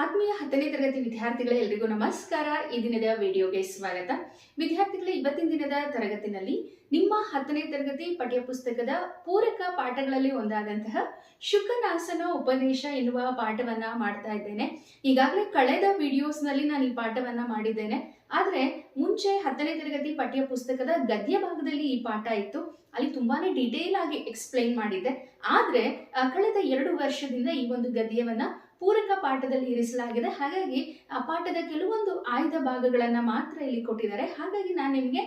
ಆತ್ಮೀಯ ಹತ್ತನೇ ತರಗತಿ ವಿದ್ಯಾರ್ಥಿಗಳೇ ಎಲ್ರಿಗೂ ನಮಸ್ಕಾರ. ಈ ದಿನದ ವಿಡಿಯೋಗೆ ಸ್ವಾಗತ. ವಿದ್ಯಾರ್ಥಿಗಳೇ, ಇವತ್ತಿನ ದಿನದ ತರಗತಿನಲ್ಲಿ ನಿಮ್ಮ ಹತ್ತನೇ ತರಗತಿ ಪಠ್ಯಪುಸ್ತಕದ ಪೂರಕ ಪಾಠಗಳಲ್ಲಿ ಒಂದಾದಂತಹ ಶುಕನಾಸನ ಉಪದೇಶ ಎನ್ನುವ ಪಾಠವನ್ನ ಮಾಡ್ತಾ ಇದ್ದೇನೆ. ಈಗಾಗಲೇ ಕಳೆದ ವಿಡಿಯೋಸ್ನಲ್ಲಿ ನಾನು ಈ ಪಾಠವನ್ನ ಮಾಡಿದ್ದೇನೆ. ಆದ್ರೆ ಮುಂಚೆ ಹತ್ತನೇ ತರಗತಿ ಪಠ್ಯ ಪುಸ್ತಕದ ಗದ್ಯ ಭಾಗದಲ್ಲಿ ಈ ಪಾಠ ಇತ್ತು. ಅಲ್ಲಿ ತುಂಬಾನೇ ಡಿಟೇಲ್ ಆಗಿ ಎಕ್ಸ್ಪ್ಲೈನ್ ಮಾಡಿದ್ದೆ. ಆದ್ರೆ ಕಳೆದ ಎರಡು ವರ್ಷದಿಂದ ಈ ಒಂದು ಗದ್ಯವನ್ನ ಪೂರಕ ಪಾಠದಲ್ಲಿ ಇರಿಸಲಾಗಿದೆ. ಹಾಗಾಗಿ, ಆ ಪಾಠದ ಕೆಲವೊಂದು ಆಯ್ದ ಭಾಗಗಳನ್ನು ಮಾತ್ರ ಇಲ್ಲಿ ಕೊಟ್ಟಿದ್ದಾರೆ. ಹಾಗಾಗಿ ನಾನು ನಿಮಗೆ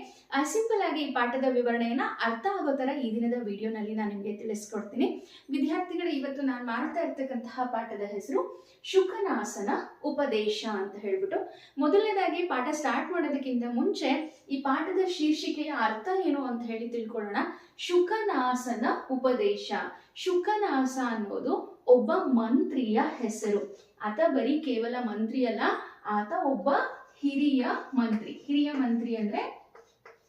ಸಿಂಪಲ್ ಆಗಿ ಈ ಪಾಠದ ವಿವರಣೆಯನ್ನು ಅರ್ಥ ಆಗೋ ಥರ ಈ ದಿನದ ವಿಡಿಯೋನಲ್ಲಿ ನಾನು ನಿಮಗೆ ತಿಳಿಸ್ಕೊಡ್ತೀನಿ. ವಿದ್ಯಾರ್ಥಿಗಳು, ಇವತ್ತು ನಾನು ಮಾಡ್ತಾ ಇರ್ತಕ್ಕಂತಹ ಪಾಠದ ಹೆಸರು ಶುಕನಾಸನ ಉಪದೇಶ ಅಂತ ಹೇಳ್ಬಿಟ್ಟು. ಮೊದಲನೇದಾಗಿ ಪಾಠ ಸ್ಟಾರ್ಟ್ ಮಾಡೋದಕ್ಕಿಂತ ಮುಂಚೆ ಈ ಪಾಠದ ಶೀರ್ಷಿಕೆಯ ಅರ್ಥ ಏನು ಅಂತ ಹೇಳಿ ತಿಳ್ಕೊಳ್ಳೋಣ. ಶುಕನಾಸನ ಉಪದೇಶ. ಶುಕನಾಸ ಅನ್ನೋದು ಒಬ್ಬ ಮಂತ್ರಿಯ ಹೆಸರು. ಆತ ಬರೀ ಕೇವಲ ಮಂತ್ರಿ ಅಲ್ಲ, ಆತ ಒಬ್ಬ ಹಿರಿಯ ಮಂತ್ರಿ. ಹಿರಿಯ ಮಂತ್ರಿ ಅಂದ್ರೆ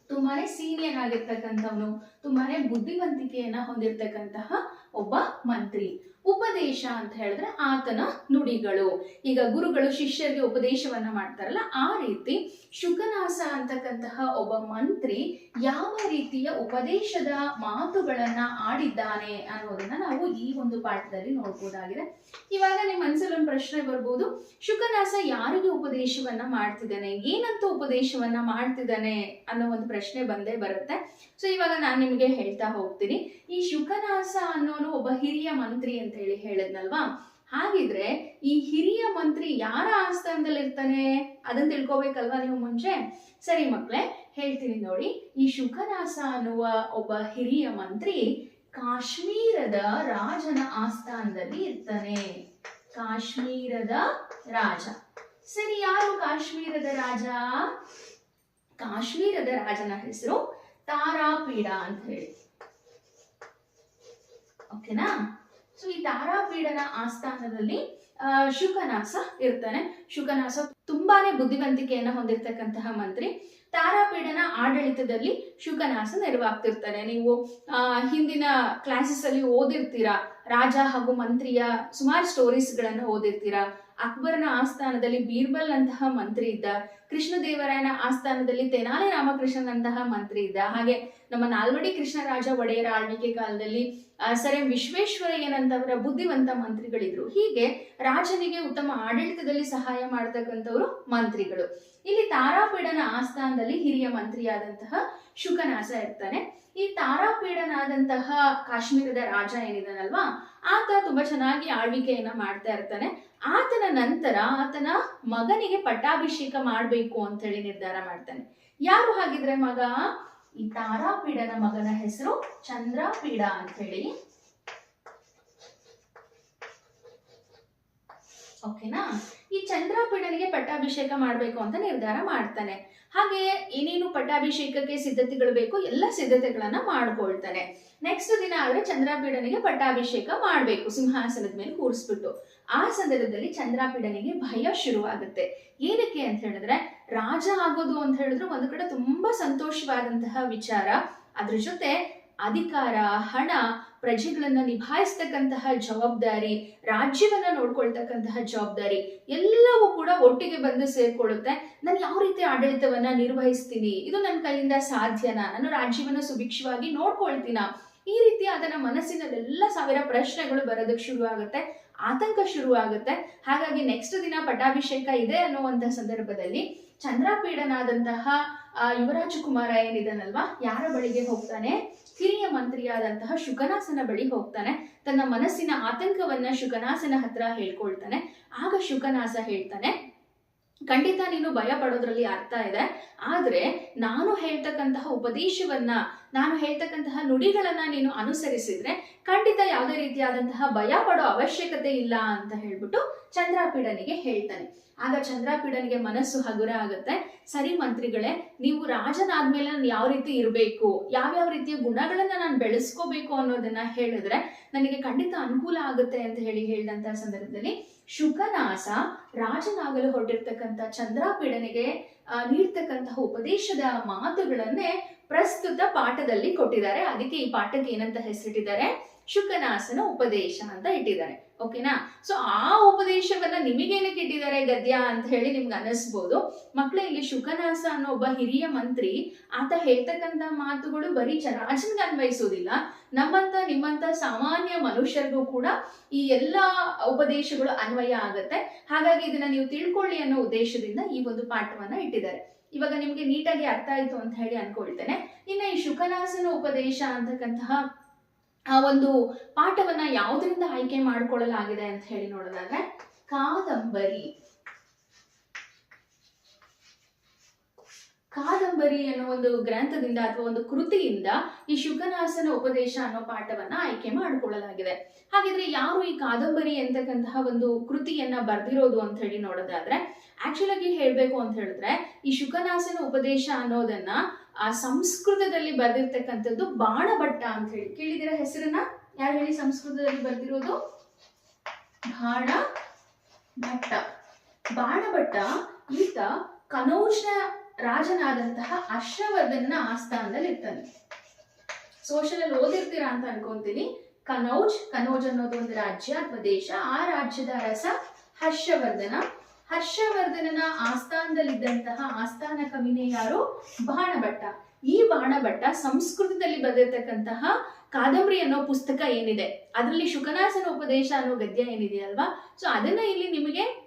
ತುಂಬಾನೇ ಸೀನಿಯರ್ ಆಗಿರ್ತಕ್ಕಂಥವನು, ತುಂಬಾನೇ ಬುದ್ಧಿವಂತಿಕೆಯನ್ನ ಹೊಂದಿರತಕ್ಕಂತಹ ಒಬ್ಬ ಮಂತ್ರಿ. ಉಪದೇಶ ಅಂತ ಹೇಳಿದ್ರೆ ಆತನ ನುಡಿಗಳು. ಈಗ ಗುರುಗಳು ಶಿಷ್ಯರಿಗೆ ಉಪದೇಶವನ್ನ ಮಾಡ್ತಾರಲ್ಲ, ಆ ರೀತಿ ಶುಕನಾಸ ಅಂತಕ್ಕಂತಹ ಒಬ್ಬ ಮಂತ್ರಿ ಯಾವ ರೀತಿಯ ಉಪದೇಶದ ಮಾತುಗಳನ್ನ ಆಡಿದ್ದಾನೆ ಅನ್ನೋದನ್ನ ನಾವು ಈ ಒಂದು ಪಾಠದಲ್ಲಿ ನೋಡ್ಬೋದಾಗಿದೆ. ಇವಾಗ ನಿಮ್ಮ ಮನಸ್ಸಲ್ಲಿ ಒಂದು ಪ್ರಶ್ನೆ ಬರ್ಬೋದು. ಶುಕನಾಸ ಯಾರಿಗೆ ಉಪದೇಶವನ್ನ ಮಾಡ್ತಿದ್ದಾನೆ? ಏನಂತ ಉಪದೇಶವನ್ನ ಮಾಡ್ತಿದ್ದಾನೆ ಅನ್ನೋ ಒಂದು ಪ್ರಶ್ನೆ ಬಂದೇ ಬರುತ್ತೆ. ಸೊ ಇವಾಗ ನಾನು ನಿಮಗೆ ಹೇಳ್ತಾ ಹೋಗ್ತೀನಿ. ಈ ಶುಕನಾಸ ಅನ್ನೋನು ಒಬ್ಬ ಹಿರಿಯ ಮಂತ್ರಿ ಅಂತ ಹೇಳಿ ಹೇಳದ್ನಲ್ವಾ? ಹಾಗಿದ್ರೆ ಈ ಹಿರಿಯ ಮಂತ್ರಿ ಯಾರ ಆಸ್ಥಾನದಲ್ಲಿ ಇರ್ತಾನೆ ಅದನ್ನ ತಿಳ್ಕೊಬೇಕಲ್ವಾ ನೀವು ಮುಂಚೆ? ಸರಿ ಮಕ್ಳೇ, ಹೇಳ್ತೀನಿ ನೋಡಿ. ಈ ಶುಕನಾಸ ಅನ್ನುವ ಒಬ್ಬ ಹಿರಿಯ ಮಂತ್ರಿ ಕಾಶ್ಮೀರದ ರಾಜನ ಆಸ್ಥಾನದಲ್ಲಿ ಇರ್ತಾನೆ. ಕಾಶ್ಮೀರದ ರಾಜ. ಸರಿ, ಯಾರು ಕಾಶ್ಮೀರದ ರಾಜ? ಕಾಶ್ಮೀರದ ರಾಜನ ಹೆಸರು ತಾರಾಪೀಡ ಅಂತ ಹೇಳಿ. ಓಕೆನಾ? ಸೊ ಈ ತಾರಾಪೀಡನ ಆಸ್ಥಾನದಲ್ಲಿ ಶುಕನಾಸ ಇರ್ತಾನೆ. ಶುಕನಾಸ ತುಂಬಾನೇ ಬುದ್ಧಿವಂತಿಕೆಯನ್ನ ಹೊಂದಿರತಕ್ಕಂತಹ ಮಂತ್ರಿ. ತಾರಾಪೀಡನ ಆಡಳಿತದಲ್ಲಿ ಶುಕನಾಸ ನೆರವಾಗ್ತಿರ್ತಾನೆ. ನೀವು ಹಿಂದಿನ ಕ್ಲಾಸಸ್ ಅಲ್ಲಿ ಓದಿರ್ತೀರಾ? ರಾಜ ಹಾಗೂ ಮಂತ್ರಿಯ ಸುಮಾರು ಸ್ಟೋರೀಸ್ ಗಳನ್ನ ಓದಿರ್ತೀರಾ? ಅಕ್ಬರನ ಆಸ್ಥಾನದಲ್ಲಿ ಬೀರ್ಬಲ್ ಅಂತಹ ಮಂತ್ರಿ ಇದ್ದ, ಕೃಷ್ಣದೇವರಾಯನ ಆಸ್ಥಾನದಲ್ಲಿ ತೆನಾಲಿ ರಾಮಕೃಷ್ಣನಂತಹ ಮಂತ್ರಿ ಇದ್ದ, ಹಾಗೆ ನಮ್ಮ ನಾಲ್ವಡಿ ಕೃಷ್ಣರಾಜ ಒಡೆಯರ ಆಳ್ವಿಕೆ ಕಾಲದಲ್ಲಿ ಸರ್ ಎಂ ವಿಶ್ವೇಶ್ವರಯ್ಯನಂತವರ ಬುದ್ಧಿವಂತ ಮಂತ್ರಿಗಳಿದ್ರು. ಹೀಗೆ ರಾಜನಿಗೆ ಉತ್ತಮ ಆಡಳಿತದಲ್ಲಿ ಸಹಾಯ ಮಾಡತಕ್ಕಂಥವ್ರು ಮಂತ್ರಿಗಳು. ಇಲ್ಲಿ ತಾರಾಪೀಡನ ಆಸ್ಥಾನದಲ್ಲಿ ಹಿರಿಯ ಮಂತ್ರಿಯಾದಂತಹ ಶುಕನಾಸ ಇರ್ತಾನೆ. ಈ ತಾರಾಪೀಡನಾದಂತಹ ಕಾಶ್ಮೀರದ ರಾಜ ಏನಿದಾನಲ್ವಾ, ಆತ ತುಂಬಾ ಚೆನ್ನಾಗಿ ಆಳ್ವಿಕೆಯನ್ನ ಮಾಡ್ತಾ ಇರ್ತಾನೆ. ಆತನ ನಂತರ ಆತನ ಮಗನಿಗೆ ಪಟ್ಟಾಭಿಷೇಕ ಮಾಡಬೇಕು ಅಂತ ಹೇಳಿ ನಿರ್ಧಾರ ಮಾಡ್ತಾನೆ. ಯಾರು ಹಾಗಿದ್ರೆ ಮಗ? ಈ ತಾರಾಪೀಡನ ಮಗನ ಹೆಸರು ಚಂದ್ರಪೀಡ ಅಂತ ಹೇಳಿ. ಓಕೆನಾ? ಈ ಚಂದ್ರಪೀಡನಿಗೆ ಪಟ್ಟಾಭಿಷೇಕ ಮಾಡಬೇಕು ಅಂತ ನಿರ್ಧಾರ ಮಾಡ್ತಾನೆ. ಹಾಗೆ ಏನೇನು ಪಟ್ಟಾಭಿಷೇಕಕ್ಕೆ ಸಿದ್ಧತೆಗಳು ಬೇಕು ಎಲ್ಲ ಸಿದ್ಧತೆಗಳನ್ನ ಮಾಡ್ಕೊಳ್ತಾನೆ. ನೆಕ್ಸ್ಟ್ ದಿನ ಆದ್ರೆ ಚಂದ್ರಪೀಡನಿಗೆ ಪಟ್ಟಾಭಿಷೇಕ ಮಾಡಬೇಕು, ಸಿಂಹಾಸನದ ಮೇಲೆ ಕೂರಿಸ್ಬಿಟ್ಟು. ಆ ಸಂದರ್ಭದಲ್ಲಿ ಚಂದ್ರಾಪೀಡನಿಗೆ ಭಯ ಶುರುವಾಗುತ್ತೆ. ಏನಕ್ಕೆ ಅಂತ ಹೇಳಿದ್ರೆ, ರಾಜ ಆಗೋದು ಅಂತ ಹೇಳಿದ್ರು ಒಂದು ಕಡೆ ತುಂಬಾ ಸಂತೋಷವಾದಂತಹ ವಿಚಾರ. ಅದ್ರ ಜೊತೆ ಅಧಿಕಾರ, ಹಣ, ಪ್ರಜೆಗಳನ್ನ ನಿಭಾಯಿಸ್ತಕ್ಕಂತಹ ಜವಾಬ್ದಾರಿ, ರಾಜ್ಯವನ್ನ ನೋಡ್ಕೊಳ್ತಕ್ಕಂತಹ ಜವಾಬ್ದಾರಿ, ಎಲ್ಲವೂ ಕೂಡ ಒಟ್ಟಿಗೆ ಬಂದು ಸೇರ್ಕೊಳ್ಳುತ್ತೆ. ನಾನು ಯಾವ ರೀತಿ ಆಡಳಿತವನ್ನ ನಿರ್ವಹಿಸ್ತೀನಿ? ಇದು ನನ್ನ ಕೈಯಿಂದ ಸಾಧ್ಯನಾ? ನಾನು ರಾಜ್ಯವನ್ನ ಸುಭಿಕ್ಷವಾಗಿ ನೋಡ್ಕೊಳ್ತೀನ? ಈ ರೀತಿ ಅದನ್ನ ಮನಸ್ಸಿನಲ್ಲೆಲ್ಲ ಸಾವಿರ ಪ್ರಶ್ನೆಗಳು ಬರೋದಕ್ಕೆ ಶುರು ಆಗುತ್ತೆ ಆತಂಕ ಶುರು ಆಗುತ್ತೆ ಹಾಗಾಗಿ ನೆಕ್ಸ್ಟ್ ದಿನ ಪಟ್ಟಾಭಿಷೇಕ ಇದೆ ಅನ್ನುವಂತಹ ಸಂದರ್ಭದಲ್ಲಿ ಚಂದ್ರಪೀಡನಾದಂತಹ ಯುವರಾಜಕುಮಾರ ಯುವರಾಜ ಕುಮಾರ ಏನಿದನಲ್ವಾ, ಯಾರ ಬಳಿಗೆ ಹೋಗ್ತಾನೆ? ಹಿರಿಯ ಮಂತ್ರಿಯಾದಂತಹ ಶುಕನಾಸನ ಬಳಿ ಹೋಗ್ತಾನೆ. ತನ್ನ ಮನಸ್ಸಿನ ಆತಂಕವನ್ನ ಶುಕನಾಸನ ಹತ್ರ ಹೇಳ್ಕೊಳ್ತಾನೆ. ಆಗ ಶುಕನಾಸ ಹೇಳ್ತಾನೆ, ಖಂಡಿತ ನೀನು ಭಯ ಪಡೋದ್ರಲ್ಲಿ ಅರ್ಥ ಇದೆ. ಆದ್ರೆ ನಾನು ಹೇಳ್ತಕ್ಕಂತಹ ಉಪದೇಶವನ್ನ ನಾನು ಹೇಳ್ತಕ್ಕಂತಹ ನುಡಿಗಳನ್ನ ನೀನು ಅನುಸರಿಸಿದ್ರೆ ಖಂಡಿತ ಯಾವುದೇ ರೀತಿಯಾದಂತಹ ಭಯ ಪಡೋ ಅವಶ್ಯಕತೆ ಇಲ್ಲ ಅಂತ ಹೇಳ್ಬಿಟ್ಟು ಚಂದ್ರಾಪೀಡನಿಗೆ ಹೇಳ್ತಾನೆ. ಆಗ ಚಂದ್ರಾಪೀಡನಿಗೆ ಮನಸ್ಸು ಹಗುರ ಆಗುತ್ತೆ. ಸರಿ ಮಂತ್ರಿಗಳೇ, ನೀವು ರಾಜನಾದ್ಮೇಲೆ ನಾನು ಯಾವ ರೀತಿ ಇರಬೇಕು, ಯಾವ್ಯಾವ ರೀತಿಯ ಗುಣಗಳನ್ನ ನಾನು ಬೆಳೆಸ್ಕೋಬೇಕು ಅನ್ನೋದನ್ನ ಹೇಳಿದ್ರೆ ನನಗೆ ಖಂಡಿತ ಅನುಕೂಲ ಆಗುತ್ತೆ ಅಂತ ಹೇಳಿ ಹೇಳಿದಂತಹ ಸಂದರ್ಭದಲ್ಲಿ ಶುಕನಾಸ ರಾಜನಾಗಲು ಹೊರಟಿರ್ತಕ್ಕಂಥ ಚಂದ್ರಾಪೀಡನಿಗೆ ನೀಡ್ತಕ್ಕಂತಹ ಉಪದೇಶದ ಮಾತುಗಳನ್ನೇ ಪ್ರಸ್ತುತ ಪಾಠದಲ್ಲಿ ಕೊಟ್ಟಿದ್ದಾರೆ. ಅದಕ್ಕೆ ಈ ಪಾಠಕ್ಕೆ ಏನಂತ ಹೆಸರಿಟ್ಟಿದ್ದಾರೆ? ಶುಕನಾಸನ ಉಪದೇಶ ಅಂತ ಇಟ್ಟಿದ್ದಾರೆ. ಓಕೆನಾ ಸೊ ಆ ಉಪದೇಶ ಉಪದೇಶವನ್ನ ನಿಮಗೇನಕ್ಕೆ ಇಟ್ಟಿದ್ದಾರೆ ಗದ್ಯ ಅಂತ ಹೇಳಿ ನಿಮ್ಗೆ ಅನಿಸ್ಬೋದು. ಮಕ್ಕಳೇ ಇಲ್ಲಿ ಶುಕನಾಸ ಅನ್ನೋ ಒಬ್ಬ ಹಿರಿಯ ಮಂತ್ರಿ, ಆತ ಹೇಳ್ತಕ್ಕಂತ ಮಾತುಗಳು ಬರೀ ಚರಾಜನ್ಗೆ ಅನ್ವಯಿಸೋದಿಲ್ಲ. ನಮ್ಮಂತ, ನಿಮ್ಮಂತ ಸಾಮಾನ್ಯ ಮನುಷ್ಯರಿಗೂ ಕೂಡ ಈ ಎಲ್ಲಾ ಉಪದೇಶಗಳು ಅನ್ವಯ ಆಗುತ್ತೆ. ಹಾಗಾಗಿ ಇದನ್ನ ನೀವು ತಿಳ್ಕೊಳ್ಳಿ ಅನ್ನೋ ಉದ್ದೇಶದಿಂದ ಈ ಒಂದು ಪಾಠವನ್ನ ಇಟ್ಟಿದ್ದಾರೆ. ಇವಾಗ ನಿಮ್ಗೆ ನೀಟಾಗಿ ಅರ್ಥ ಆಯ್ತು ಅಂತ ಹೇಳಿ ಅನ್ಕೊಳ್ತೇನೆ. ಇನ್ನ ಈ ಶುಕನಾಸನ ಉಪದೇಶ ಅಂತಕ್ಕಂತಹ ಆ ಒಂದು ಪಾಠವನ್ನ ಯಾವುದರಿಂದ ಆಯ್ಕೆ ಮಾಡಿಕೊಳ್ಳಲಾಗಿದೆ ಅಂತ ಹೇಳಿ ನೋಡೋದಾದ್ರೆ, ಕಾದಂಬರಿ. ಕಾದಂಬರಿ ಅನ್ನೋ ಒಂದು ಗ್ರಂಥದಿಂದ ಅಥವಾ ಒಂದು ಕೃತಿಯಿಂದ ಈ ಶುಕನಾಸನ ಉಪದೇಶ ಅನ್ನೋ ಪಾಠವನ್ನ ಆಯ್ಕೆ ಮಾಡಿಕೊಳ್ಳಲಾಗಿದೆ. ಹಾಗಿದ್ರೆ ಯಾರು ಈ ಕಾದಂಬರಿ ಅಂತಕ್ಕಂತಹ ಒಂದು ಕೃತಿಯನ್ನ ಬರ್ದಿರೋದು ಅಂತ ಹೇಳಿ ನೋಡೋದಾದ್ರೆ ಆಕ್ಚುಲ್ ಆಗಿ ಹೇಳ್ಬೇಕು ಅಂತ ಹೇಳಿದ್ರೆ, ಈ ಶುಕನಾಸನ ಉಪದೇಶ ಅನ್ನೋದನ್ನ ಆ ಸಂಸ್ಕೃತದಲ್ಲಿ ಬರೆದಿರ್ತಕ್ಕಂಥದ್ದು ಬಾಣಭಟ್ಟ ಅಂತ ಹೇಳಿ. ಕೇಳಿದಿರ ಹೆಸರನ್ನ? ಯಾರು ಹೇಳಿ ಸಂಸ್ಕೃತದಲ್ಲಿ ಬರ್ದಿರೋದು? ಬಾಣ ಭಟ್ಟ ಬಾಣಭಟ್ಟ ಈತ ಕನೌಜ್ನ ರಾಜನಾದಂತಹ ಹರ್ಷವರ್ಧನ ಆಸ್ಥಾನದಲ್ಲಿ ಇರ್ತಾನೆ ಸೋಷಲ್ ಓದಿರ್ತೀರಾ ಅಂತ ಅನ್ಕೊಂತೀನಿ. ಕನೌಜ್ ಕನೌಜ್ ಅನ್ನೋದು ಒಂದು ರಾಜ್ಯ ಅಥವಾ ದೇಶ. ಆ ರಾಜ್ಯದ ಅರಸ ಹರ್ಷವರ್ಧನ. ಹರ್ಷವರ್ಧನನ ಆಸ್ಥಾನದಲ್ಲಿದ್ದಂತಹ ಆಸ್ಥಾನ ಕವಿನೇ ಯಾರು? ಬಾಣಭಟ್ಟ. ಈ ಬಾಣಭಟ್ಟ ಸಂಸ್ಕೃತದಲ್ಲಿ ಬರೆದಿರ್ತಕ್ಕಂತಹ ಕಾದಂಬರಿ ಅನ್ನೋ ಪುಸ್ತಕ ಏನಿದೆ? ಅದರಲ್ಲಿ ಶುಕನಾಸನ ಉಪದೇಶ ಅನ್ನೋ ಗದ್ಯ ಏನಿದೆ ಅಲ್ವಾ ಸೊ ಅದನ್ನ ಇಲ್ಲಿ ನಿಮಗೆ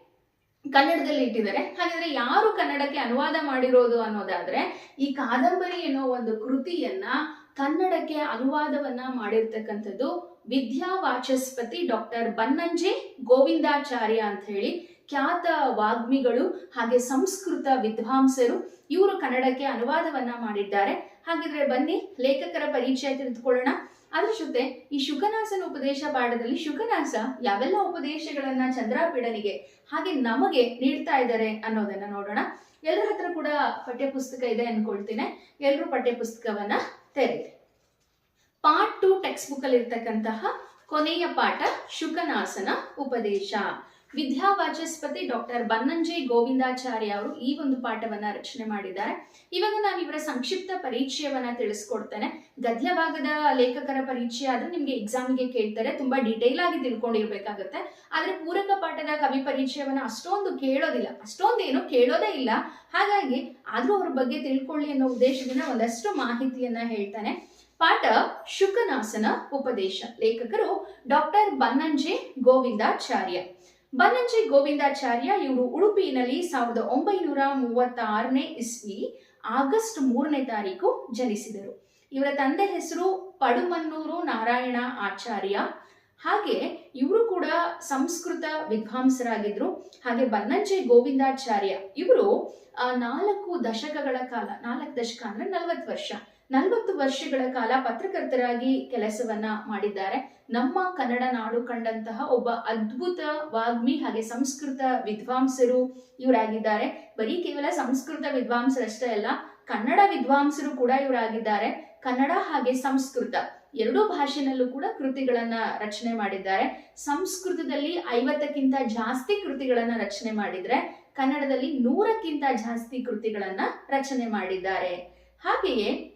ಕನ್ನಡದಲ್ಲಿ ಇಟ್ಟಿದ್ದಾರೆ. ಹಾಗಾದ್ರೆ ಯಾರು ಕನ್ನಡಕ್ಕೆ ಅನುವಾದ ಮಾಡಿರೋದು ಅನ್ನೋದಾದ್ರೆ ಈ ಕಾದಂಬರಿ ಅನ್ನೋ ಒಂದು ಕೃತಿಯನ್ನ ಕನ್ನಡಕ್ಕೆ ಅನುವಾದವನ್ನ ಮಾಡಿರ್ತಕ್ಕಂಥದ್ದು ವಿದ್ಯಾ ವಾಚಸ್ಪತಿ ಡಾಕ್ಟರ್ ಬನ್ನಂಜೆ ಗೋವಿಂದಾಚಾರ್ಯ ಅಂತ ಹೇಳಿ ಖ್ಯಾತ ವಾಗ್ಮಿಗಳು ಹಾಗೆ ಸಂಸ್ಕೃತ ವಿದ್ವಾಂಸರು ಇವರು ಕನ್ನಡಕ್ಕೆ ಅನುವಾದವನ್ನ ಮಾಡಿದ್ದಾರೆ. ಹಾಗಿದ್ರೆ ಬನ್ನಿ, ಲೇಖಕರ ಪರಿಚಯ ತಿಳಿದುಕೊಳ್ಳೋಣ. ಅದ್ರ ಜೊತೆ ಈ ಶುಕನಾಸನ ಉಪದೇಶ ಪಾಠದಲ್ಲಿ ಶುಕನಾಸ ಯಾವೆಲ್ಲ ಉಪದೇಶಗಳನ್ನ ಚಂದ್ರಾಪೀಡನಿಗೆ ಹಾಗೆ ನಮಗೆ ನೀಡ್ತಾ ಇದ್ದಾರೆ ಅನ್ನೋದನ್ನ ನೋಡೋಣ. ಎಲ್ಲರ ಹತ್ರ ಕೂಡ ಪಠ್ಯಪುಸ್ತಕ ಇದೆ ಅನ್ಕೊಳ್ತೀನಿ. ಎಲ್ಲರೂ ಪಠ್ಯಪುಸ್ತಕವನ್ನ ತೆರೆಯಿರಿ ಪಾರ್ಟ್ ಟು ಟೆಕ್ಸ್ಟ್ ಬುಕ್ ಅಲ್ಲಿ ಇರ್ತಕ್ಕಂತಹ ಕೊನೆಯ ಪಾಠ ಶುಕನಾಸನ ಉಪದೇಶ. ವಿದ್ಯಾವಾಚಸ್ಪತಿ ಡಾಕ್ಟರ್ ಬನ್ನಂಜಯ್ ಗೋವಿಂದಾಚಾರ್ಯ ಅವರು ಈ ಒಂದು ಪಾಠವನ್ನ ರಚನೆ ಮಾಡಿದ್ದಾರೆ. ಇವಾಗ ನಾನು ಇವರ ಸಂಕ್ಷಿಪ್ತ ಪರಿಚಯವನ್ನ ತಿಳಿಸ್ಕೊಡ್ತೇನೆ. ಗದ್ಯ ಭಾಗದ ಲೇಖಕರ ಪರಿಚಯ ಆದ್ರೆ ನಿಮ್ಗೆ ಎಕ್ಸಾಮ್ಗೆ ಕೇಳ್ತಾರೆ. ತುಂಬಾ ಡಿಟೇಲ್ ಆಗಿ ತಿಳ್ಕೊಂಡಿರ್ಬೇಕಾಗತ್ತೆ. ಆದ್ರೆ ಪೂರಕ ಪಾಠದ ಕವಿ ಪರಿಚಯವನ್ನ ಅಷ್ಟೊಂದು ಕೇಳೋದಿಲ್ಲ. ಅಷ್ಟೊಂದು ಏನು ಕೇಳೋದೇ ಇಲ್ಲ. ಹಾಗಾಗಿ ಆದ್ರೂ ಅವ್ರ ಬಗ್ಗೆ ತಿಳ್ಕೊಳ್ಳಿ ಅನ್ನೋ ಉದ್ದೇಶದಿಂದ ಒಂದಷ್ಟು ಮಾಹಿತಿಯನ್ನ ಹೇಳ್ತಾನೆ. ಪಾಠ ಶುಕನಾಸನ ಉಪದೇಶ. ಲೇಖಕರು ಡಾಕ್ಟರ್ ಬನ್ನಂಜೆ ಗೋವಿಂದಾಚಾರ್ಯ. ಬನ್ನಂಜೆ ಗೋವಿಂದಾಚಾರ್ಯ ಇವರು ಉಡುಪಿನಲ್ಲಿ ಸಾವಿರದ ಒಂಬೈನೂರ ಮೂವತ್ತಾರನೇ ಇಸ್ವಿ ಆಗಸ್ಟ್ ಮೂರನೇ ತಾರೀಕು ಜನಿಸಿದರು. ಇವರ ತಂದೆ ಹೆಸರು ಪಡುಮನ್ನೂರು ನಾರಾಯಣ ಆಚಾರ್ಯ. ಹಾಗೆ ಇವರು ಕೂಡ ಸಂಸ್ಕೃತ ವಿದ್ವಾಂಸರಾಗಿದ್ರು. ಹಾಗೆ ಬನ್ನಂಜೆ ಗೋವಿಂದಾಚಾರ್ಯ ಇವರು ನಾಲ್ಕು ದಶಕಗಳ ಕಾಲ, ನಾಲ್ಕು ದಶಕ ಅಂದ್ರೆ ನಲವತ್ತು ವರ್ಷ. ನಲವತ್ತು ವರ್ಷಗಳ ಕಾಲ ಪತ್ರಕರ್ತರಾಗಿ ಕೆಲಸವನ್ನ ಮಾಡಿದ್ದಾರೆ. ನಮ್ಮ ಕನ್ನಡ ನಾಡು ಕಂಡಂತಹ ಒಬ್ಬ ಅದ್ಭುತ ವಾಗ್ಮಿ ಹಾಗೆ ಸಂಸ್ಕೃತ ವಿದ್ವಾಂಸರು ಇವರಾಗಿದ್ದಾರೆ. ಬರೀ ಕೇವಲ ಸಂಸ್ಕೃತ ವಿದ್ವಾಂಸರಷ್ಟೇ ಅಲ್ಲ, ಕನ್ನಡ ವಿದ್ವಾಂಸರು ಕೂಡ ಇವರಾಗಿದ್ದಾರೆ. ಕನ್ನಡ ಹಾಗೆ ಸಂಸ್ಕೃತ ಎರಡೂ ಭಾಷೆನಲ್ಲೂ ಕೂಡ ಕೃತಿಗಳನ್ನ ರಚನೆ ಮಾಡಿದ್ದಾರೆ. ಸಂಸ್ಕೃತದಲ್ಲಿ ಐವತ್ತಕ್ಕಿಂತ ಜಾಸ್ತಿ ಕೃತಿಗಳನ್ನ ರಚನೆ ಮಾಡಿದ್ರೆ, ಕನ್ನಡದಲ್ಲಿ ನೂರಕ್ಕಿಂತ ಜಾಸ್ತಿ ಕೃತಿಗಳನ್ನ ರಚನೆ ಮಾಡಿದ್ದಾರೆ. ಹಾಗೆಯೇ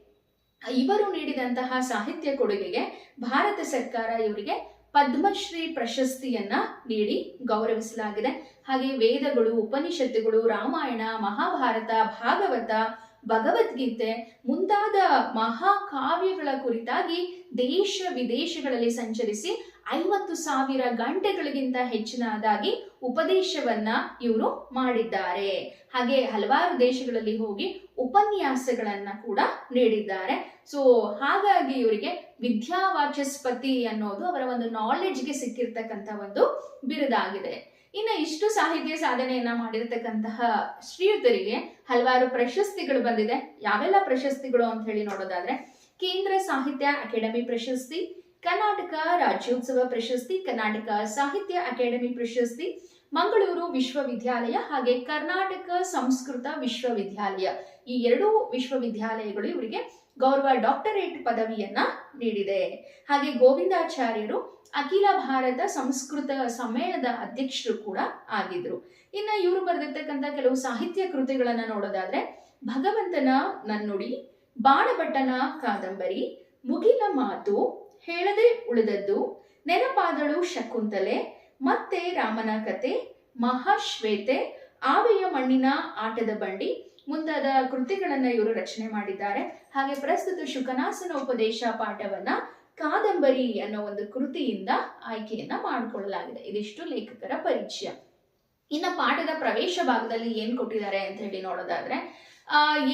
ಇವರು ನೀಡಿದಂತಹ ಸಾಹಿತ್ಯ ಕೊಡುಗೆಗೆ ಭಾರತ ಸರ್ಕಾರ ಇವರಿಗೆ ಪದ್ಮಶ್ರೀ ಪ್ರಶಸ್ತಿಯನ್ನ ನೀಡಿ ಗೌರವಿಸಲಾಗಿದೆ. ಹಾಗೆ ವೇದಗಳು, ಉಪನಿಷತ್ತುಗಳು, ರಾಮಾಯಣ, ಮಹಾಭಾರತ, ಭಾಗವತ, ಭಗವದ್ಗೀತೆ ಮುಂತಾದ ಮಹಾಕಾವ್ಯಗಳ ಕುರಿತಾಗಿ ದೇಶ ವಿದೇಶಗಳಲ್ಲಿ ಸಂಚರಿಸಿ ಐವತ್ತು ಸಾವಿರ ಗಂಟೆಗಳಿಗಿಂತ ಹೆಚ್ಚಿನದಾಗಿ ಉಪದೇಶವನ್ನ ಇವರು ಮಾಡಿದ್ದಾರೆ. ಹಾಗೆ ಹಲವಾರು ದೇಶಗಳಲ್ಲಿ ಹೋಗಿ ಉಪನ್ಯಾಸಗಳನ್ನ ಕೂಡ ನೀಡಿದ್ದಾರೆ. ಸೊ ಹಾಗಾಗಿ ಇವರಿಗೆ ವಿದ್ಯಾವಾಚಸ್ಪತಿ ಅನ್ನೋದು ಅವರ ಒಂದು ನಾಲೆಡ್ಜ್ಗೆ ಸಿಕ್ಕಿರ್ತಕ್ಕಂಥ ಒಂದು ಬಿರುದಾಗಿದೆ. ಇನ್ನು ಇಷ್ಟು ಸಾಹಿತ್ಯ ಸಾಧನೆಯನ್ನ ಮಾಡಿರ್ತಕ್ಕಂತಹ ಶ್ರೀಯುತರಿಗೆ ಹಲವಾರು ಪ್ರಶಸ್ತಿಗಳು ಬಂದಿದೆ. ಯಾವೆಲ್ಲ ಪ್ರಶಸ್ತಿಗಳು ಅಂತ ಹೇಳಿ ನೋಡೋದಾದ್ರೆ, ಕೇಂದ್ರ ಸಾಹಿತ್ಯ ಅಕಾಡೆಮಿ ಪ್ರಶಸ್ತಿ ಕರ್ನಾಟಕ ರಾಜ್ಯೋತ್ಸವ ಪ್ರಶಸ್ತಿ, ಕರ್ನಾಟಕ ಸಾಹಿತ್ಯ ಅಕಾಡೆಮಿ ಪ್ರಶಸ್ತಿ, ಮಂಗಳೂರು ವಿಶ್ವವಿದ್ಯಾಲಯ ಹಾಗೆ ಕರ್ನಾಟಕ ಸಂಸ್ಕೃತ ವಿಶ್ವವಿದ್ಯಾಲಯ. ಈ ಎರಡೂ ವಿಶ್ವವಿದ್ಯಾಲಯಗಳು ಇವರಿಗೆ ಗೌರವ ಡಾಕ್ಟರೇಟ್ ಪದವಿಯನ್ನ ನೀಡಿದೆ. ಹಾಗೆ ಗೋವಿಂದಾಚಾರ್ಯರು ಅಖಿಲ ಭಾರತ ಸಂಸ್ಕೃತ ಸಮ್ಮೇಳನದ ಅಧ್ಯಕ್ಷರು ಕೂಡ ಆಗಿದ್ರು. ಇನ್ನು ಇವರು ಬರೆದಿರ್ತಕ್ಕಂಥ ಕೆಲವು ಸಾಹಿತ್ಯ ಕೃತಿಗಳನ್ನ ನೋಡೋದಾದ್ರೆ, ಭಗವಂತನ ನನ್ನುಡಿ, ಬಾಣಭಟ್ಟನ ಕಾದಂಬರಿ, ಮುಗಿಲ ಮಾತು ಹೇಳದೆ ಉಳಿದದ್ದು. ನೆನಪಾದಳು ಶಕುಂತಲೆ, ಮತ್ತೆ ರಾಮನ ಕತೆ, ಮಹಾಶ್ವೇತೆ, ಆವೆಯ ಮಣ್ಣಿನ ಆಟದ ಬಂಡಿ, ಮುಂತಾದ ಕೃತಿಗಳನ್ನ ಇವರು ರಚನೆ ಮಾಡಿದ್ದಾರೆ. ಹಾಗೆ ಪ್ರಸ್ತುತ ಶುಕನಾಸನ ಉಪದೇಶ ಪಾಠವನ್ನ ಕಾದಂಬರಿ ಅನ್ನೋ ಒಂದು ಕೃತಿಯಿಂದ ಆಯ್ಕೆಯನ್ನ ಮಾಡಿಕೊಳ್ಳಲಾಗಿದೆ. ಇದಿಷ್ಟು ಲೇಖಕರ ಪರಿಚಯ. ಇನ್ನ ಪಾಠದ ಪ್ರವೇಶ ಭಾಗದಲ್ಲಿ ಏನ್ ಕೊಟ್ಟಿದ್ದಾರೆ ಅಂತ ಹೇಳಿ ನೋಡೋದಾದ್ರೆ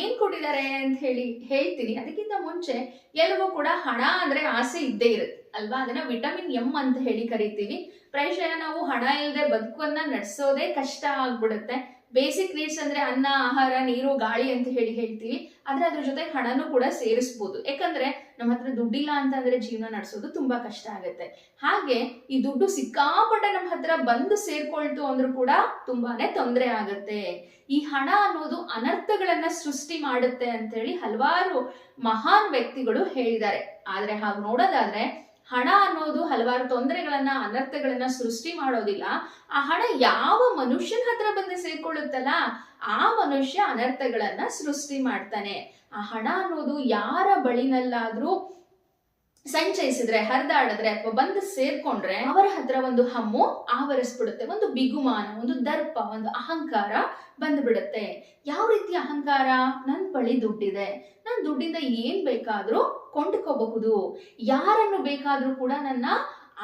ಏನ್ ಕೊಟ್ಟಿದ್ದಾರೆ ಅಂತ ಹೇಳಿ ಹೇಳ್ತೀನಿ. ಅದಕ್ಕಿಂತ ಮುಂಚೆ ಎಲ್ಲವೂ ಕೂಡ ಹಣ ಅಂದ್ರೆ ಆಸೆ ಇದ್ದೇ ಇರುತ್ತೆ, ಅಲ್ವಾ? ಅದನ್ನ ವಿಟಮಿನ್ ಎಂ ಅಂತ ಹೇಳಿ ಕರಿತೀವಿ. ಪ್ರಾಯಶಃ ನಾವು ಹಣ ಇಲ್ಲದೆ ಬದುಕನ್ನ ನಡೆಸೋದೇ ಕಷ್ಟ ಆಗ್ಬಿಡುತ್ತೆ. ಬೇಸಿಕ್ ನೀಡ್ಸ್ ಅಂದ್ರೆ ಅನ್ನ, ಆಹಾರ, ನೀರು, ಗಾಳಿ ಅಂತ ಹೇಳಿ ಹೇಳ್ತೀವಿ. ಆದ್ರೆ ಅದ್ರ ಜೊತೆ ಹಣನೂ ಕೂಡ ಸೇರಿಸ್ಬೋದು. ಯಾಕಂದ್ರೆ ನಮ್ಮ ಹತ್ರ ದುಡ್ಡಿಲ್ಲ ಅಂತಂದ್ರೆ ಜೀವನ ನಡೆಸೋದು ತುಂಬಾ ಕಷ್ಟ ಆಗುತ್ತೆ. ಹಾಗೆ ಈ ದುಡ್ಡು ಸಿಕ್ಕಾಪಟ್ಟೆ ನಮ್ಮ ಹತ್ರ ಬಂದು ಸೇರ್ಕೊಳ್ತು ಅಂದ್ರೂ ಕೂಡ ತುಂಬಾನೇ ತೊಂದರೆ ಆಗುತ್ತೆ. ಈ ಹಣ ಅನ್ನೋದು ಅನರ್ಥಗಳನ್ನ ಸೃಷ್ಟಿ ಮಾಡುತ್ತೆ ಅಂತ ಹೇಳಿ ಹಲವಾರು ಮಹಾನ್ ವ್ಯಕ್ತಿಗಳು ಹೇಳಿದ್ದಾರೆ. ಆದ್ರೆ ಹಾಗೆ ನೋಡೋದಾದ್ರೆ ಹಣ ಅನ್ನೋದು ಹಲವಾರು ತೊಂದರೆಗಳನ್ನ, ಅನರ್ಥಗಳನ್ನ ಸೃಷ್ಟಿ ಮಾಡೋದಿಲ್ಲ. ಆ ಹಣ ಯಾವ ಮನುಷ್ಯನ ಹತ್ರ ಬಂದು ಸೇರ್ಕೊಳ್ಳುತ್ತಲ್ಲ, ಆ ಮನುಷ್ಯ ಅನರ್ಥಗಳನ್ನ ಸೃಷ್ಟಿ ಮಾಡ್ತಾನೆ. ಆ ಹಣ ಅನ್ನೋದು ಯಾರ ಬಳಿನಲ್ಲಾದ್ರೂ ಸಂಚಯಿಸಿದ್ರೆ, ಹರಿದಾಡಿದ್ರೆ ಅಥವಾ ಬಂದು ಸೇರ್ಕೊಂಡ್ರೆ ಅವರ ಹತ್ರ ಒಂದು ಹಮ್ಮು ಆವರಿಸ್ಬಿಡುತ್ತೆ. ಒಂದು ಬಿಗುಮಾನ, ಒಂದು ದರ್ಪ, ಒಂದು ಅಹಂಕಾರ ಬಂದ್ಬಿಡುತ್ತೆ. ಯಾವ ರೀತಿ ಅಹಂಕಾರ? ನನ್ ಬಳಿ ದುಡ್ಡಿದೆ. ನನ್ ದುಡ್ಡಿಂದ ಏನ್ ಬೇಕಾದ್ರೂ ಕೊಂಡ್ಕೋಬಹುದು. ಯಾರನ್ನು ಬೇಕಾದರೂ ಕೂಡ ನನ್ನ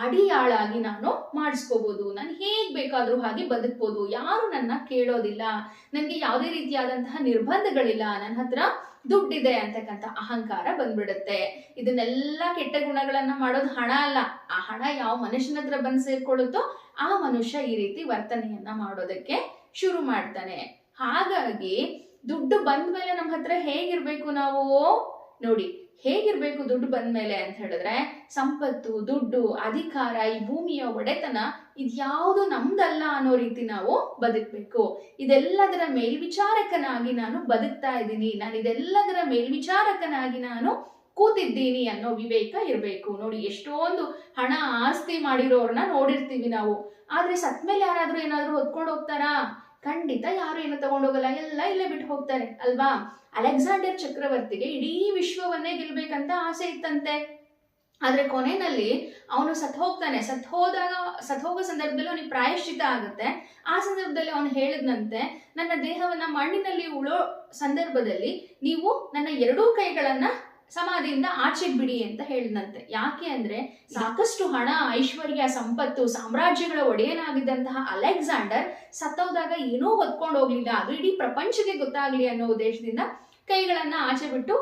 ಅಡಿಯಾಳಾಗಿ ನಾನು ಮಾಡಿಸ್ಕೋಬಹುದು. ನಾನು ಹೇಗ್ ಬೇಕಾದ್ರೂ ಹಾಗೆ ಬದುಕ್ಬೋದು. ಯಾರು ನನ್ನ ಕೇಳೋದಿಲ್ಲ. ನನಗೆ ಯಾವುದೇ ರೀತಿಯಾದಂತಹ ನಿರ್ಬಂಧಗಳಿಲ್ಲ. ನನ್ನ ಹತ್ರ ದುಡ್ಡಿದೆ ಅಂತಕ್ಕಂಥ ಅಹಂಕಾರ ಬಂದ್ಬಿಡುತ್ತೆ. ಇದನ್ನೆಲ್ಲ ಕೆಟ್ಟ ಗುಣಗಳನ್ನ ಮಾಡೋದು ಹಣ ಅಲ್ಲ. ಆ ಹಣ ಯಾವ ಮನುಷ್ಯನ ಹತ್ರ ಬಂದು ಸೇರ್ಕೊಳ್ಳುತ್ತೋ ಆ ಮನುಷ್ಯ ಈ ರೀತಿ ವರ್ತನೆಯನ್ನ ಮಾಡೋದಕ್ಕೆ ಶುರು ಮಾಡ್ತಾನೆ. ಹಾಗಾಗಿ ದುಡ್ಡು ಬಂದ ಮೇಲೆ ನಮ್ಮ ಹತ್ರ ಹೇಗಿರ್ಬೇಕು ನಾವು? ನೋಡಿ ಹೇಗಿರ್ಬೇಕು ದುಡ್ಡು ಬಂದ್ಮೇಲೆ ಅಂತ ಹೇಳಿದ್ರೆ, ಸಂಪತ್ತು, ದುಡ್ಡು, ಅಧಿಕಾರ ಈ ಭೂಮಿಯ ಒಡೆತನ ಇದ್ಯಾವುದು ನಮ್ದಲ್ಲ ಅನ್ನೋ ರೀತಿ ನಾವು ಬದುಕ್ಬೇಕು. ಇದೆಲ್ಲದರ ಮೇಲ್ವಿಚಾರಕನಾಗಿ ನಾನು ಬದುಕ್ತಾ ಇದ್ದೀನಿ. ನಾನು ಇದೆಲ್ಲದರ ಮೇಲ್ವಿಚಾರಕನಾಗಿ ನಾನು ಕೂತಿದ್ದೀನಿ ಅನ್ನೋ ವಿವೇಕ ಇರಬೇಕು. ನೋಡಿ, ಎಷ್ಟೊಂದು ಹಣ ಆಸ್ತಿ ಮಾಡಿರೋರ್ನ ನೋಡಿರ್ತೀವಿ ನಾವು. ಆದ್ರೆ ಸತ್ಮೇಲೆ ಯಾರಾದ್ರೂ ಏನಾದ್ರೂ ಹೊತ್ಕೊಂಡು ಹೋಗ್ತಾರಾ? ಖಂಡಿತ ಯಾರು ಏನು ತಗೊಂಡೋಗಲ್ಲ, ಎಲ್ಲ ಇಲ್ಲೇ ಬಿಟ್ಟು ಹೋಗ್ತಾರೆ, ಅಲ್ವಾ? ಅಲೆಕ್ಸಾಂಡರ್ ಚಕ್ರವರ್ತಿಗೆ ಇಡೀ ವಿಶ್ವವನ್ನೇ ಗೆಲ್ಬೇಕಂತ ಆಸೆ ಇತ್ತಂತೆ. ಆದ್ರೆ ಕೊನೆಯಲ್ಲಿ ಅವನು ಸತ್ ಹೋಗ್ತಾನೆ, ಸತ್ ಹೋದಾಗ, ಸತ್ ಹೋಗೋ ಸಂದರ್ಭದಲ್ಲಿ ಅವನಿಗೆ ಪ್ರಾಯಶ್ಚಿತ ಆಗುತ್ತೆ. ಆ ಸಂದರ್ಭದಲ್ಲಿ ಅವನು ಹೇಳಿದಂತೆ ನನ್ನ ದೇಹವನ್ನ ಮಣ್ಣಿನಲ್ಲಿ ಉಳೋ ಸಂದರ್ಭದಲ್ಲಿ ನೀವು ನನ್ನ ಎರಡೂ ಕೈಗಳನ್ನ ಸಮಾಧಿಯಿಂದ ಆಚೆಗೆ ಬಿಡಿ ಅಂತ ಹೇಳಿದಂತೆ ಯಾಕೆ ಅಂದ್ರೆ ಸಾಕಷ್ಟು ಹಣ, ಐಶ್ವರ್ಯ, ಸಂಪತ್ತು, ಸಾಮ್ರಾಜ್ಯಗಳ ಒಡೆಯನಾಗಿದ್ದಂತಹ ಅಲೆಕ್ಸಾಂಡರ್ ಸತ್ತೋದಾಗ ಏನೂ ಹೊತ್ಕೊಂಡು ಹೋಗ್ಲಿಲ್ಲ. ಅದು ಇಡೀ ಪ್ರಪಂಚಕ್ಕೆ ಗೊತ್ತಾಗ್ಲಿ ಅನ್ನೋ ಉದ್ದೇಶದಿಂದ ಕೈಗಳನ್ನ ಆಚೆ ಬಿಟ್ಟು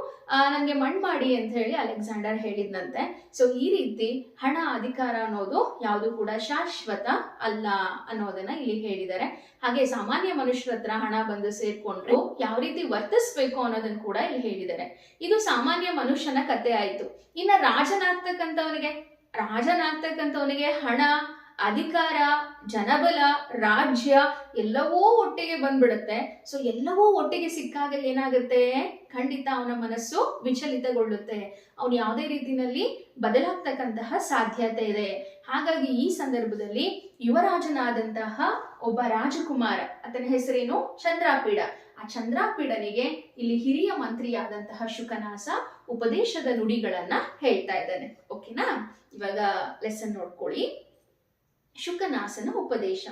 ನನಗೆ ಮಣ್ಣು ಮಾಡಿ ಅಂತ ಹೇಳಿ ಅಲೆಕ್ಸಾಂಡರ್ ಹೇಳಿದ್ನಂತೆ. ಸೊ ಈ ರೀತಿ ಹಣ ಅಧಿಕಾರ ಅನ್ನೋದು ಯಾವುದು ಕೂಡ ಶಾಶ್ವತ ಅಲ್ಲ ಅನ್ನೋದನ್ನ ಇಲ್ಲಿ ಹೇಳಿದ್ದಾರೆ. ಹಾಗೆ ಸಾಮಾನ್ಯ ಮನುಷ್ಯರ ಹತ್ರ ಹಣ ಬಂದು ಸೇರ್ಕೊಂಡ್ರು ಯಾವ ರೀತಿ ವರ್ತಿಸ್ಬೇಕು ಅನ್ನೋದನ್ನ ಕೂಡ ಇಲ್ಲಿ ಹೇಳಿದ್ದಾರೆ. ಇದು ಸಾಮಾನ್ಯ ಮನುಷ್ಯನ ಕತೆ ಆಯ್ತು. ಇನ್ನ ರಾಜನಾಗ್ತಕ್ಕಂಥವನಿಗೆ ರಾಜನಾಗ್ತಕ್ಕಂಥವನಿಗೆ ಹಣ ಅಧಿಕಾರ, ಜನಬಲ, ರಾಜ್ಯ ಎಲ್ಲವೂ ಒಟ್ಟಿಗೆ ಬಂದ್ಬಿಡುತ್ತೆ. ಸೊ ಎಲ್ಲವೂ ಒಟ್ಟಿಗೆ ಸಿಕ್ಕಾಗ ಏನಾಗುತ್ತೆ? ಖಂಡಿತ ಅವನ ಮನಸ್ಸು ವಿಚಲಿತಗೊಳ್ಳುತ್ತೆ. ಅವನು ಯಾವುದೇ ರೀತಿಯಲ್ಲಿ ಬದಲಾಗ್ತಕ್ಕಂತಹ ಸಾಧ್ಯತೆ ಇದೆ. ಹಾಗಾಗಿ ಈ ಸಂದರ್ಭದಲ್ಲಿ ಯುವರಾಜನಾದಂತಹ ಒಬ್ಬ ರಾಜಕುಮಾರ, ಆತನ ಹೆಸರೇನು? ಚಂದ್ರಾಪೀಡ. ಆ ಚಂದ್ರಾಪೀಡನಿಗೆ ಇಲ್ಲಿ ಹಿರಿಯ ಮಂತ್ರಿಯಾದಂತಹ ಶುಕನಾಸ ಉಪದೇಶದ ನುಡಿಗಳನ್ನ ಹೇಳ್ತಾ ಇದ್ದಾನೆ. ಓಕೆನಾ ಇವಾಗ ಲೆಸನ್ ನೋಡ್ಕೊಳ್ಳಿ. ಶುಕನಾಸನ ಉಪದೇಶ.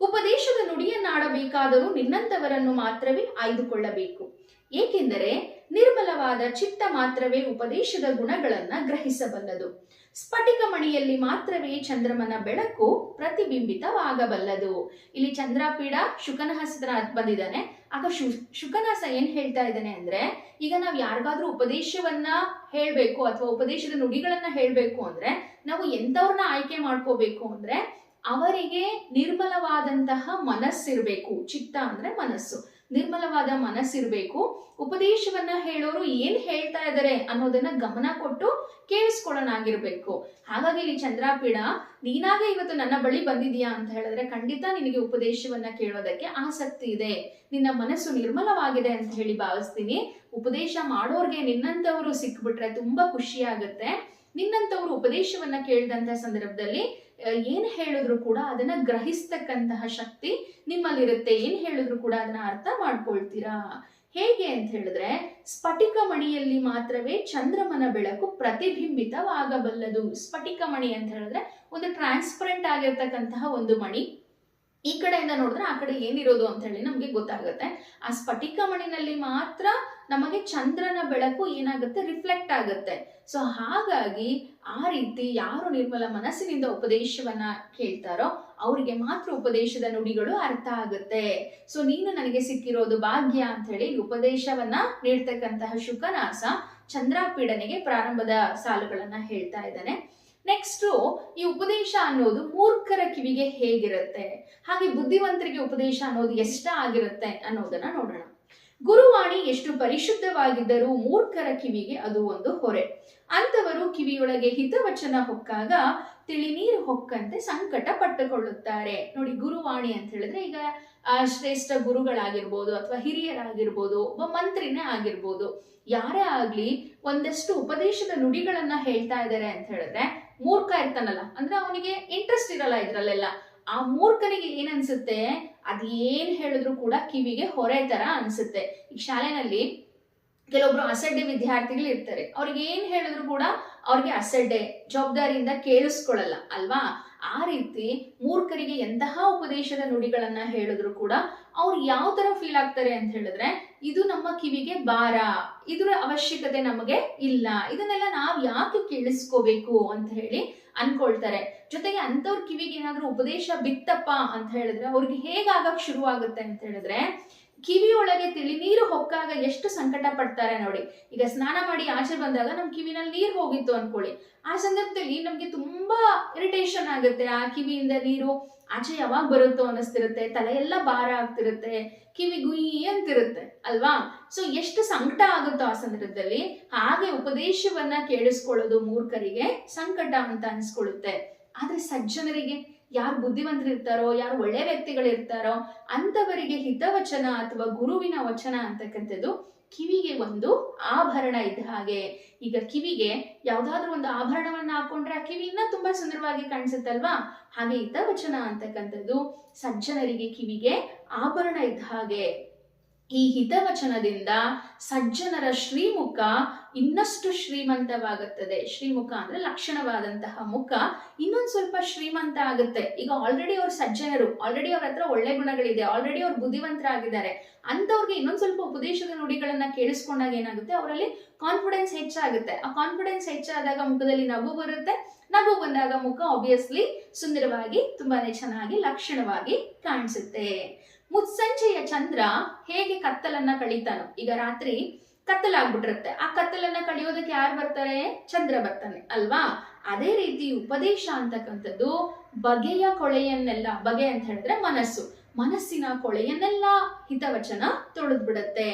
ಉಪದೇಶದ ನುಡಿಯನ್ನಾಡಬೇಕಾದರೂ ನಿನ್ನಂತವರನ್ನು ಮಾತ್ರವೇ ಆಯ್ದುಕೊಳ್ಳಬೇಕು. ಏಕೆಂದರೆ ನಿರ್ಮಲವಾದ ಚಿತ್ತ ಮಾತ್ರವೇ ಉಪದೇಶದ ಗುಣಗಳನ್ನ ಗ್ರಹಿಸಬಲ್ಲದು. ಸ್ಫಟಿಕ ಮಣಿಯಲ್ಲಿ ಮಾತ್ರವೇ ಚಂದ್ರಮನ ಬೆಳಕು ಪ್ರತಿಬಿಂಬಿತವಾಗಬಲ್ಲದು. ಇಲ್ಲಿ ಚಂದ್ರಾಪೀಡ ಶುಕನಹಸ್ತ್ರ ಬಂದಿದ್ದಾನೆ. ಆಗ ಶು, ಶುಕನಾಸ ಏನ್ ಹೇಳ್ತಾ ಇದ್ದಾನೆ ಅಂದ್ರೆ, ಈಗ ನಾವು ಯಾರಿಗಾದ್ರೂ ಉಪದೇಶವನ್ನ ಹೇಳ್ಬೇಕು ಅಥವಾ ಉಪದೇಶದ ನುಡಿಗಳನ್ನ ಹೇಳ್ಬೇಕು ಅಂದ್ರೆ, ನಾವು ಎಂತವ್ರನ್ನ ಆಯ್ಕೆ ಮಾಡ್ಕೋಬೇಕು ಅಂದ್ರೆ, ಅವರಿಗೆ ನಿರ್ಮಲವಾದಂತಹ ಮನಸ್ಸಿರ್ಬೇಕು, ಚಿತ್ತ ಅಂದ್ರೆ ಮನಸ್ಸು. ನಿರ್ಮಲವಾದ ಮನಸ್ಸಿರಬೇಕು. ಉಪದೇಶವನ್ನ ಹೇಳೋರು ಏನ್ ಹೇಳ್ತಾ ಇದ್ದಾರೆ ಅನ್ನೋದನ್ನ ಗಮನ ಕೊಟ್ಟು ಕೇಳಿಸ್ಕೊಳ್ಳೋಣಾಗಿರ್ಬೇಕು ಹಾಗಾಗಿ ಇಲ್ಲಿ ಚಂದ್ರಾಪೀಡ ನೀನಾಗೆ ಇವತ್ತು ನನ್ನ ಬಳಿ ಬಂದಿದೀಯಾ ಅಂತ ಹೇಳಿದ್ರೆ ಖಂಡಿತ ನಿನಗೆ ಉಪದೇಶವನ್ನ ಕೇಳೋದಕ್ಕೆ ಆಸಕ್ತಿ ಇದೆ. ನಿನ್ನ ಮನಸ್ಸು ನಿರ್ಮಲವಾಗಿದೆ ಅಂತ ಹೇಳಿ ಭಾವಿಸ್ತೀನಿ. ಉಪದೇಶ ಮಾಡೋರ್ಗೆ ನಿನ್ನಂತವರು ಸಿಕ್ಬಿಟ್ರೆ ತುಂಬಾ ಖುಷಿ ಆಗುತ್ತೆ. ನಿನ್ನಂತವರು ಉಪದೇಶವನ್ನ ಕೇಳಿದಂತ ಸಂದರ್ಭದಲ್ಲಿ ಏನ್ ಹೇಳಿದ್ರು ಕೂಡ ಅದನ್ನ ಗ್ರಹಿಸ್ತಕ್ಕಂತಹ ಶಕ್ತಿ ನಿಮ್ಮಲ್ಲಿರುತ್ತೆ. ಏನು ಹೇಳಿದ್ರು ಕೂಡ ಅದನ್ನ ಅರ್ಥ ಮಾಡ್ಕೊಳ್ತೀರಾ? ಹೇಗೆ ಅಂತ ಹೇಳಿದ್ರೆ, ಸ್ಫಟಿಕ ಮಣಿಯಲ್ಲಿ ಮಾತ್ರವೇ ಚಂದ್ರಮನ ಬೆಳಕು ಪ್ರತಿಬಿಂಬಿತವಾಗಬಲ್ಲದು. ಸ್ಫಟಿಕ ಮಣಿ ಅಂತ ಹೇಳಿದ್ರೆ ಒಂದು ಟ್ರಾನ್ಸ್ಪರೆಂಟ್ ಆಗಿರ್ತಕ್ಕಂತಹ ಒಂದು ಮಣಿ. ಈ ಕಡೆಯಿಂದ ನೋಡಿದ್ರೆ ಆ ಕಡೆ ಏನಿರೋದು ಅಂತ ಹೇಳಿ ನಮಗೆ ಗೊತ್ತಾಗುತ್ತೆ. ಆ ಸ್ಫಟಿಕ ಮಣಿನಲ್ಲಿ ಮಾತ್ರ ನಮಗೆ ಚಂದ್ರನ ಬೆಳಕು ಏನಾಗುತ್ತೆ? ರಿಫ್ಲೆಕ್ಟ್ ಆಗುತ್ತೆ. ಸೊ ಹಾಗಾಗಿ ಆ ರೀತಿ ಯಾರು ನಿರ್ಮಲ ಮನಸ್ಸಿನಿಂದ ಉಪದೇಶವನ್ನ ಕೇಳ್ತಾರೋ ಅವರಿಗೆ ಮಾತ್ರ ಉಪದೇಶದ ನುಡಿಗಳು ಅರ್ಥ ಆಗುತ್ತೆ. ಸೊ ನೀನು ನನಗೆ ಸಿಕ್ಕಿರೋದು ಭಾಗ್ಯ ಅಂತ ಹೇಳಿ ಉಪದೇಶವನ್ನ ನೀಡ್ತಕ್ಕಂತಹ ಶುಕನಾಸ ಚಂದ್ರಾಪೀಡನೆಗೆ ಪ್ರಾರಂಭದ ಸಾಲುಗಳನ್ನ ಹೇಳ್ತಾ ಇದ್ದಾನೆ. ನೆಕ್ಸ್ಟ್ ಈ ಉಪದೇಶ ಅನ್ನೋದು ಮೂರ್ಖರ ಕಿವಿಗೆ ಹೇಗಿರುತ್ತೆ? ಹಾಗೆ ಬುದ್ಧಿವಂತರಿಗೆ ಉಪದೇಶ ಅನ್ನೋದು ಎಷ್ಟ ಆಗಿರುತ್ತೆ ಅನ್ನೋದನ್ನ ನೋಡೋಣ. ಗುರುವಾಣಿ ಎಷ್ಟು ಪರಿಶುದ್ಧವಾಗಿದ್ದರೂ ಮೂರ್ಖರ ಕಿವಿಗೆ ಅದು ಒಂದು ಹೊರೆ. ಅಂತವರು ಕಿವಿಯೊಳಗೆ ಹಿತವಚನ ಹೊಕ್ಕಾಗ ತಿಳಿನೀರು ಹೊಕ್ಕಂತೆ ಸಂಕಟ ಪಟ್ಟುಕೊಳ್ಳುತ್ತಾರೆ ನೋಡಿ, ಗುರುವಾಣಿ ಅಂತ ಹೇಳಿದ್ರೆ ಈಗ ಶ್ರೇಷ್ಠ ಗುರುಗಳಾಗಿರ್ಬೋದು ಅಥವಾ ಹಿರಿಯರಾಗಿರ್ಬೋದು, ಒಬ್ಬ ಮಂತ್ರಿನೇ ಆಗಿರ್ಬೋದು, ಯಾರೇ ಆಗ್ಲಿ ಒಂದಷ್ಟು ಉಪದೇಶದ ನುಡಿಗಳನ್ನ ಹೇಳ್ತಾ ಇದ್ದಾರೆ ಅಂತ ಹೇಳಿದ್ರೆ ಮೂರ್ಖ ಇರ್ತಾನಲ್ಲ, ಅಂದ್ರೆ ಅವನಿಗೆ ಇಂಟ್ರೆಸ್ಟ್ ಇರಲ್ಲ ಇದ್ರಲ್ಲೆಲ್ಲ. ಆ ಮೂರ್ಖನಿಗೆ ಏನ್ ಅನ್ಸುತ್ತೆ? ಅದ್ ಏನ್ ಹೇಳಿದ್ರು ಕೂಡ ಕಿವಿಗೆ ಹೊರೆ ತರ ಅನ್ಸುತ್ತೆ. ಈಗ ಶಾಲೆನಲ್ಲಿ ಕೆಲವೊಬ್ರು ಅಸಡ್ಡೆ ವಿದ್ಯಾರ್ಥಿಗಳು ಇರ್ತಾರೆ. ಅವ್ರಿಗೆ ಏನ್ ಹೇಳಿದ್ರು ಕೂಡ ಅವ್ರಿಗೆ ಅಸಡ್ಡೆ, ಜವಾಬ್ದಾರಿಯಿಂದ ಕೇಳಿಸ್ಕೊಳ್ಳಲ್ಲ, ಅಲ್ವಾ? ಆ ರೀತಿ ಮೂರ್ಖರಿಗೆ ಎಂತಹ ಉಪದೇಶದ ನುಡಿಗಳನ್ನ ಹೇಳಿದ್ರು ಕೂಡ ಅವ್ರು ಯಾವ ತರ ಫೀಲ್ ಆಗ್ತಾರೆ ಅಂತ ಹೇಳಿದ್ರೆ, ಇದು ನಮ್ಮ ಕಿವಿಗೆ ಭಾರ, ಇದರ ಅವಶ್ಯಕತೆ ನಮಗೆ ಇಲ್ಲ, ಇದನ್ನೆಲ್ಲ ನಾವ್ ಯಾಕೆ ಕೇಳಿಸ್ಕೋಬೇಕು ಅಂತ ಹೇಳಿ ಅನ್ಕೊಳ್ತಾರೆ. ಜೊತೆಗೆ ಅಂಥವ್ರ ಕಿವಿಗೆ ಏನಾದರೂ ಉಪದೇಶ ಬಿತ್ತಪ್ಪ ಅಂತ ಹೇಳಿದ್ರೆ ಅವ್ರಿಗೆ ಹೇಗಾಗಕ್ ಶುರು ಆಗುತ್ತೆ ಅಂತ ಹೇಳಿದ್ರೆ ಕಿವಿಯೊಳಗೆ ತಿಳಿ ನೀರು ಹೊಕ್ಕಾಗ ಎಷ್ಟು ಸಂಕಟ ಪಡ್ತಾರೆ ನೋಡಿ. ಈಗ ಸ್ನಾನ ಮಾಡಿ ಆಚೆ ಬಂದಾಗ ನಮ್ಮ ಕಿವಿನಲ್ಲಿ ನೀರು ಹೋಗಿತ್ತು ಅನ್ಕೊಳ್ಳಿ. ಆ ಸಂದರ್ಭದಲ್ಲಿ ನಮ್ಗೆ ತುಂಬಾ ಇರಿಟೇಷನ್ ಆಗುತ್ತೆ. ಆ ಕಿವಿಯಿಂದ ನೀರು ಆಚೆ ಯಾವಾಗ ಬರುತ್ತೋ ಅನ್ನಿಸ್ತಿರುತ್ತೆ. ತಲೆ ಎಲ್ಲ ಭಾರ ಆಗ್ತಿರುತ್ತೆ. ಕಿವಿ ಗುಯಿ ಅಂತಿರುತ್ತೆ, ಅಲ್ವಾ? ಸೊ ಎಷ್ಟು ಸಂಕಟ ಆಗುತ್ತೋ ಆ ಸಂದರ್ಭದಲ್ಲಿ ಹಾಗೆ ಉಪದೇಶವನ್ನ ಕೇಳಿಸ್ಕೊಳ್ಳೋದು ಮೂರ್ಖರಿಗೆ ಸಂಕಟ ಅಂತ ಅನ್ಸ್ಕೊಳ್ಳುತ್ತೆ. ಆದ್ರೆ ಸಜ್ಜನರಿಗೆ ಯಾರು ಬುದ್ಧಿವಂತರು ಇರ್ತಾರೋ ಯಾರು ಒಳ್ಳೆ ವ್ಯಕ್ತಿಗಳಿರ್ತಾರೋ ಅಂತವರಿಗೆ ಹಿತವಚನ ಅಥವಾ ಗುರುವಿನ ವಚನ ಅಂತಕ್ಕಂಥದ್ದು ಕಿವಿಗೆ ಒಂದು ಆಭರಣ ಇದ್ದ ಹಾಗೆ. ಈಗ ಕಿವಿಗೆ ಯಾವ್ದಾದ್ರು ಒಂದು ಆಭರಣವನ್ನ ಹಾಕೊಂಡ್ರೆ ಆ ಕಿವಿ ಇನ್ನ ತುಂಬಾ ಸುಂದರವಾಗಿ ಕಾಣಿಸುತ್ತಲ್ವಾ? ಹಾಗೆ ಹಿತವಚನ ಅಂತಕ್ಕಂಥದ್ದು ಸಜ್ಜನರಿಗೆ ಕಿವಿಗೆ ಆಭರಣ ಇದ್ದ ಹಾಗೆ. ಈ ಹಿತವಚನದಿಂದ ಸಜ್ಜನರ ಶ್ರೀಮುಖ ಇನ್ನಷ್ಟು ಶ್ರೀಮಂತವಾಗುತ್ತದೆ. ಶ್ರೀಮುಖ ಅಂದ್ರೆ ಲಕ್ಷಣವಾದಂತಹ ಮುಖ. ಇನ್ನೊಂದು ಸ್ವಲ್ಪ ಶ್ರೀಮಂತ ಆಗುತ್ತೆ. ಈಗ ಆಲ್ರೆಡಿ ಅವ್ರ ಸಜ್ಜನರು ಆಲ್ರೆಡಿ ಅವ್ರ ಹತ್ರ ಒಳ್ಳೆ ಗುಣಗಳಿದೆ ಆಲ್ರೆಡಿ ಅವ್ರು ಬುದ್ಧಿವಂತರಾಗಿದ್ದಾರೆ. ಅಂತವ್ರಿಗೆ ಇನ್ನೊಂದು ಸ್ವಲ್ಪ ಉಪದೇಶದ ನುಡಿಗಳನ್ನ ಕೇಳಿಸ್ಕೊಂಡಾಗ ಏನಾಗುತ್ತೆ? ಅವರಲ್ಲಿ ಕಾನ್ಫಿಡೆನ್ಸ್ ಹೆಚ್ಚಾಗುತ್ತೆ. ಆ ಕಾನ್ಫಿಡೆನ್ಸ್ ಹೆಚ್ಚಾದಾಗ ಮುಖದಲ್ಲಿ ನಗು ಬರುತ್ತೆ. ನಗು ಬಂದಾಗ ಮುಖ ಆಬ್ವಿಯಸ್ಲಿ ಸುಂದರವಾಗಿ, ತುಂಬಾನೇ ಚೆನ್ನಾಗಿ, ಲಕ್ಷಣವಾಗಿ ಕಾಣಿಸುತ್ತೆ. ಮುತ್ಸಂಜೆಯ ಚಂದ್ರ ಹೇಗೆ ಕತ್ತಲನ್ನ ಕಳೀತಾನೋ, ಈಗ ರಾತ್ರಿ ಕತ್ತಲಾಗ್ಬಿಟ್ಟಿರುತ್ತೆ. ಆ ಕತ್ತಲನ್ನ ಕಳಿಯೋದಕ್ಕೆ ಯಾರು ಬರ್ತಾರೆ? ಚಂದ್ರ ಬರ್ತಾನೆ, ಅಲ್ವಾ? ಅದೇ ರೀತಿ ಉಪದೇಶ ಅಂತಕ್ಕಂಥದ್ದು ಬಗೆಯ ಕೊಳೆಯನ್ನೆಲ್ಲ, ಬಗೆ ಅಂತ ಹೇಳಿದ್ರೆ ಮನಸ್ಸು. ಮನಸ್ಸಿನ ಕೊಳೆಯನ್ನೆಲ್ಲ ಹಿತವಚನ ತೊಳೆದು ಬಿಡುತ್ತೆ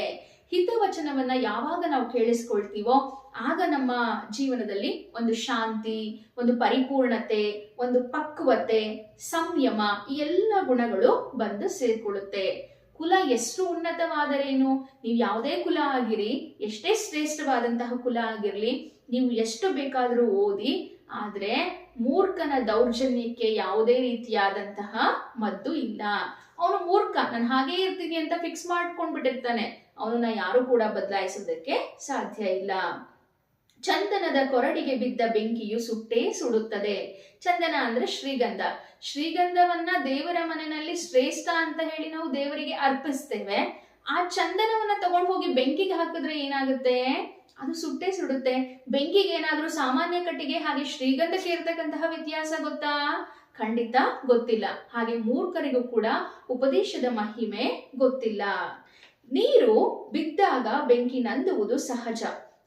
ಹಿತವಚನವನ್ನ ಯಾವಾಗ ನಾವು ಕೇಳಿಸ್ಕೊಳ್ತೀವೋ ಆಗ ನಮ್ಮ ಜೀವನದಲ್ಲಿ ಒಂದು ಶಾಂತಿ, ಒಂದು ಪರಿಪೂರ್ಣತೆ, ಒಂದು ಪಕ್ವತೆ, ಸಂಯಮ ಈ ಎಲ್ಲ ಗುಣಗಳು ಬಂದು ಸೇರ್ಕೊಳ್ಳುತ್ತೆ. ಕುಲ ಎಷ್ಟು ಉನ್ನತವಾದರೇನು? ನೀವು ಯಾವುದೇ ಕುಲ ಆಗಿರಿ, ಎಷ್ಟೇ ಶ್ರೇಷ್ಠವಾದಂತಹ ಕುಲ ಆಗಿರಲಿ, ನೀವು ಎಷ್ಟು ಬೇಕಾದರೂ ಓದಿ, ಆದ್ರೆ ಮೂರ್ಖನ ದೌರ್ಜನ್ಯಕ್ಕೆ ಯಾವುದೇ ರೀತಿಯಾದಂತಹ ಮದ್ದು ಇಲ್ಲ. ಅವನು ಮೂರ್ಖ, ನಾನು ಹಾಗೇ ಇರ್ತೀನಿ ಅಂತ ಫಿಕ್ಸ್ ಮಾಡ್ಕೊಂಡ್ಬಿಟ್ಟಿರ್ತಾನೆ. ಅವನನ್ನ ಯಾರು ಕೂಡ ಬದಲಾಯಿಸೋದಕ್ಕೆ ಸಾಧ್ಯ ಇಲ್ಲ. ಚಂದನದ ಕೊರಡಿಗೆ ಬಿದ್ದ ಬೆಂಕಿಯು ಸುಟ್ಟೇ ಸುಡುತ್ತದೆ. ಚಂದನ ಅಂದ್ರೆ ಶ್ರೀಗಂಧ. ಶ್ರೀಗಂಧವನ್ನ ದೇವರ ಮನೆಯಲ್ಲಿ ಶ್ರೇಷ್ಠ ಅಂತ ಹೇಳಿ ನಾವು ದೇವರಿಗೆ ಅರ್ಪಿಸ್ತೇವೆ. ಆ ಚಂದನವನ್ನ ತಗೊಂಡು ಹೋಗಿ ಬೆಂಕಿಗೆ ಹಾಕಿದ್ರೆ ಏನಾಗುತ್ತೆ? ಅದು ಸುಟ್ಟೇ ಸುಡುತ್ತೆ. ಬೆಂಕಿಗೆ ಏನಾದ್ರೂ ಸಾಮಾನ್ಯ ಕಟ್ಟಿಗೆ ಹಾಗೆ ಶ್ರೀಗಂಧಕ್ಕೆ ಇರ್ತಕ್ಕಂತಹ ವ್ಯತ್ಯಾಸ ಗೊತ್ತಾ? ಖಂಡಿತ ಗೊತ್ತಿಲ್ಲ. ಹಾಗೆ ಮೂರ್ಖರಿಗೂ ಕೂಡ ಉಪದೇಶದ ಮಹಿಮೆ ಗೊತ್ತಿಲ್ಲ. ನೀರು ಬಿದ್ದಾಗ ಬೆಂಕಿ ನಂದುವುದು ಸಹಜ.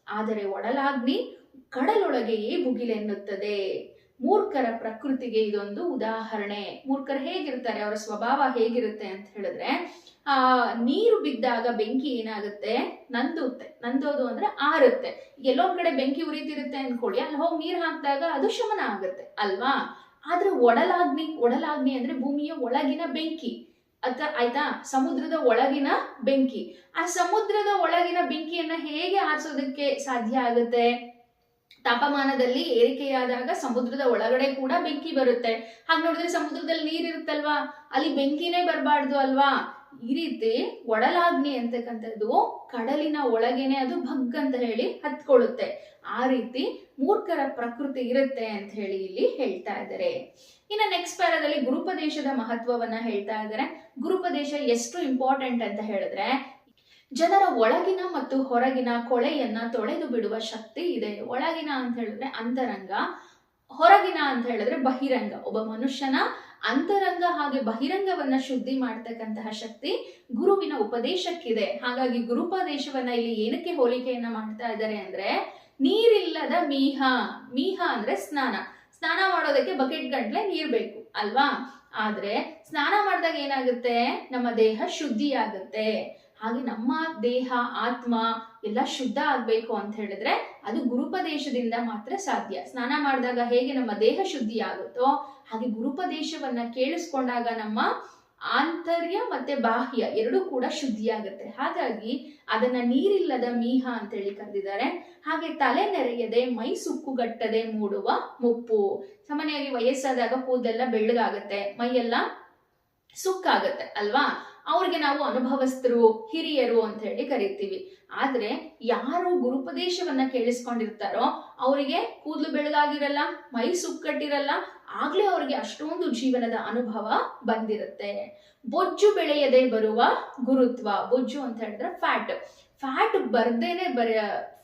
ಆದರೆ ಒಡಲಾಗ್ನಿ ಕಡಲೊಳಗೆಯೇ ಭುಗಿಲೆನ್ನುತ್ತದೆ. ಮೂರ್ಖರ ಪ್ರಕೃತಿಗೆ ಇದೊಂದು ಉದಾಹರಣೆ. ಮೂರ್ಖರು ಹೇಗಿರ್ತಾರೆ? ಅವರ ಸ್ವಭಾವ ಹೇಗಿರುತ್ತೆ ಅಂತ ಹೇಳಿದ್ರೆ, ಆ, ನೀರು ಬಿದ್ದಾಗ ಬೆಂಕಿ ಏನಾಗುತ್ತೆ? ನಂದುತ್ತೆ. ನಂದೋದು ಅಂದ್ರೆ ಆರುತ್ತೆ. ಎಲ್ಲೋ ಒಂದ್ ಕಡೆ ಬೆಂಕಿ ಉರಿತಿರುತ್ತೆ ಅನ್ಕೊಳ್ಳಿ. ಅಲ್ಲಿ ಹೋಗಿ ನೀರು ಹಾಕಿದಾಗ ಅದು ಶಮನ ಆಗುತ್ತೆ. ಅಲ್ವಾ? ಆದ್ರೆ ಒಡಲಾಗ್ನಿ ಒಡಲಾಗ್ನಿ ಅಂದ್ರೆ ಭೂಮಿಯ ಒಳಗಿನ ಬೆಂಕಿ. ಅತ್ತ ಆಯ್ತಾ? ಸಮುದ್ರದ ಒಳಗಿನ ಬೆಂಕಿ. ಆ ಸಮುದ್ರದ ಒಳಗಿನ ಬೆಂಕಿಯನ್ನ ಹೇಗೆ ಆರಿಸೋದಕ್ಕೆ ಸಾಧ್ಯ ಆಗುತ್ತೆ? ತಾಪಮಾನದಲ್ಲಿ ಏರಿಕೆಯಾದಾಗ ಸಮುದ್ರದ ಒಳಗಡೆ ಕೂಡ ಬೆಂಕಿ ಬರುತ್ತೆ. ಹಾಗೆ ನೋಡಿದ್ರೆ ಸಮುದ್ರದಲ್ಲಿ ನೀರ್ ಇರುತ್ತಲ್ವಾ? ಅಲ್ಲಿ ಬೆಂಕಿನೇ ಬರಬಾರ್ದು ಅಲ್ವಾ? ಈ ರೀತಿ ಒಡಲಾಗ್ನಿ ಅಂತಕ್ಕಂಥದ್ದು ಕಡಲಿನ ಒಳಗೇನೆ ಅದು ಭಗ್ ಅಂತ ಹೇಳಿ ಹತ್ಕೊಳ್ಳುತ್ತೆ. ಆ ರೀತಿ ಮೂರ್ಖರ ಪ್ರಕೃತಿ ಇರುತ್ತೆ ಅಂತ ಹೇಳಿ ಇಲ್ಲಿ ಹೇಳ್ತಾ ಇದ್ದಾರೆ ಇನ್ನು ನೆಕ್ಸ್ಟ್ ಪ್ಯಾರಾದಲ್ಲಿ ಗುರುಪದೇಶದ ಮಹತ್ವವನ್ನ ಹೇಳ್ತಾ ಇದ್ದಾರೆ ಗುರುಪದೇಶ ಎಷ್ಟು ಇಂಪಾರ್ಟೆಂಟ್ ಅಂತ ಹೇಳಿದ್ರೆ, ಜನರ ಒಳಗಿನ ಮತ್ತು ಹೊರಗಿನ ಕೊಳೆಯನ್ನ ತೊಳೆದು ಬಿಡುವ ಶಕ್ತಿ ಇದೆ. ಒಳಗಿನ ಅಂತ ಹೇಳಿದ್ರೆ ಅಂತರಂಗ, ಹೊರಗಿನ ಅಂತ ಹೇಳಿದ್ರೆ ಬಹಿರಂಗ. ಒಬ್ಬ ಮನುಷ್ಯನ ಅಂತರಂಗ ಹಾಗೆ ಬಹಿರಂಗವನ್ನ ಶುದ್ಧಿ ಮಾಡ್ತಕ್ಕಂತಹ ಶಕ್ತಿ ಗುರುವಿನ ಉಪದೇಶಕ್ಕಿದೆ. ಹಾಗಾಗಿ ಗುರುಪದೇಶವನ್ನ ಇಲ್ಲಿ ಏನಕ್ಕೆ ಹೋಲಿಕೆಯನ್ನ ಮಾಡ್ತಾ ಇದ್ದಾರೆ ಅಂದ್ರೆ, ನೀರಿಲ್ಲದ ಮೀಹ. ಮೀಹ ಅಂದ್ರೆ ಸ್ನಾನ. ಸ್ನಾನ ಮಾಡೋದಕ್ಕೆ ಬಕೆಟ್ ಗಂಟ್ಲೆ ನೀರ್ ಬೇಕು, ಅಲ್ವಾ? ಆದ್ರೆ ಸ್ನಾನ ಮಾಡಿದಾಗ ಏನಾಗುತ್ತೆ? ನಮ್ಮ ದೇಹ ಶುದ್ಧಿ ಆಗುತ್ತೆ ಹಾಗೆ ನಮ್ಮ ದೇಹ, ಆತ್ಮ ಎಲ್ಲ ಶುದ್ಧ ಆಗ್ಬೇಕು ಅಂತ ಹೇಳಿದ್ರೆ ಅದು ಗುರುಪದೇಶದಿಂದ ಮಾತ್ರ ಸಾಧ್ಯ. ಸ್ನಾನ ಮಾಡಿದಾಗ ಹೇಗೆ ನಮ್ಮ ದೇಹ ಶುದ್ಧಿ ಆಗುತ್ತೋ ಹಾಗೆ ಗುರುಪದೇಶವನ್ನ ಕೇಳಿಸ್ಕೊಂಡಾಗ ನಮ್ಮ ಆಂತರ್ಯ ಮತ್ತೆ ಬಾಹ್ಯ ಎರಡೂ ಕೂಡ ಶುದ್ಧಿಯಾಗುತ್ತೆ. ಹಾಗಾಗಿ ಅದನ್ನ ನೀರಿಲ್ಲದ ಮೀಹ ಅಂತೇಳಿ ಕರೆದಿದ್ದಾರೆ. ಹಾಗೆ ತಲೆ ನೆರೆಯದೆ, ಮೈ ಸುಕ್ಕುಗಟ್ಟದೆ ಮೂಡುವ ಮುಪ್ಪು. ಸಾಮಾನ್ಯವಾಗಿ ವಯಸ್ಸಾದಾಗ ಕೂದಲೆಲ್ಲ ಬೆಳ್ಳಗಾಗತ್ತೆ, ಮೈಯೆಲ್ಲ ಸುಕ್ಕಾಗತ್ತೆ, ಅಲ್ವಾ? ಅವ್ರಿಗೆ ನಾವು ಅನುಭವಸ್ಥರು, ಹಿರಿಯರು ಅಂತ ಹೇಳಿ ಕರಿತೀವಿ. ಆದ್ರೆ ಯಾರು ಗುರುಪದೇಶವನ್ನ ಕೇಳಿಸ್ಕೊಂಡಿರ್ತಾರೋ ಅವರಿಗೆ ಕೂದಲು ಬೆಳಗಾಗಿರಲ್ಲ ಮೈ ಸುಕ್ಕಟ್ಟಿರಲ್ಲ, ಆಗ್ಲೇ ಅವ್ರಿಗೆ ಅಷ್ಟೊಂದು ಜೀವನದ ಅನುಭವ ಬಂದಿರುತ್ತೆ. ಬೊಜ್ಜು ಬೆಳೆಯದೆ ಬರುವ ಗುರುತ್ವ, ಬೊಜ್ಜು ಅಂತ ಹೇಳಿದ್ರೆ ಫ್ಯಾಟ್ ಫ್ಯಾಟ್ ಬರ್ದೇನೆ ಬರ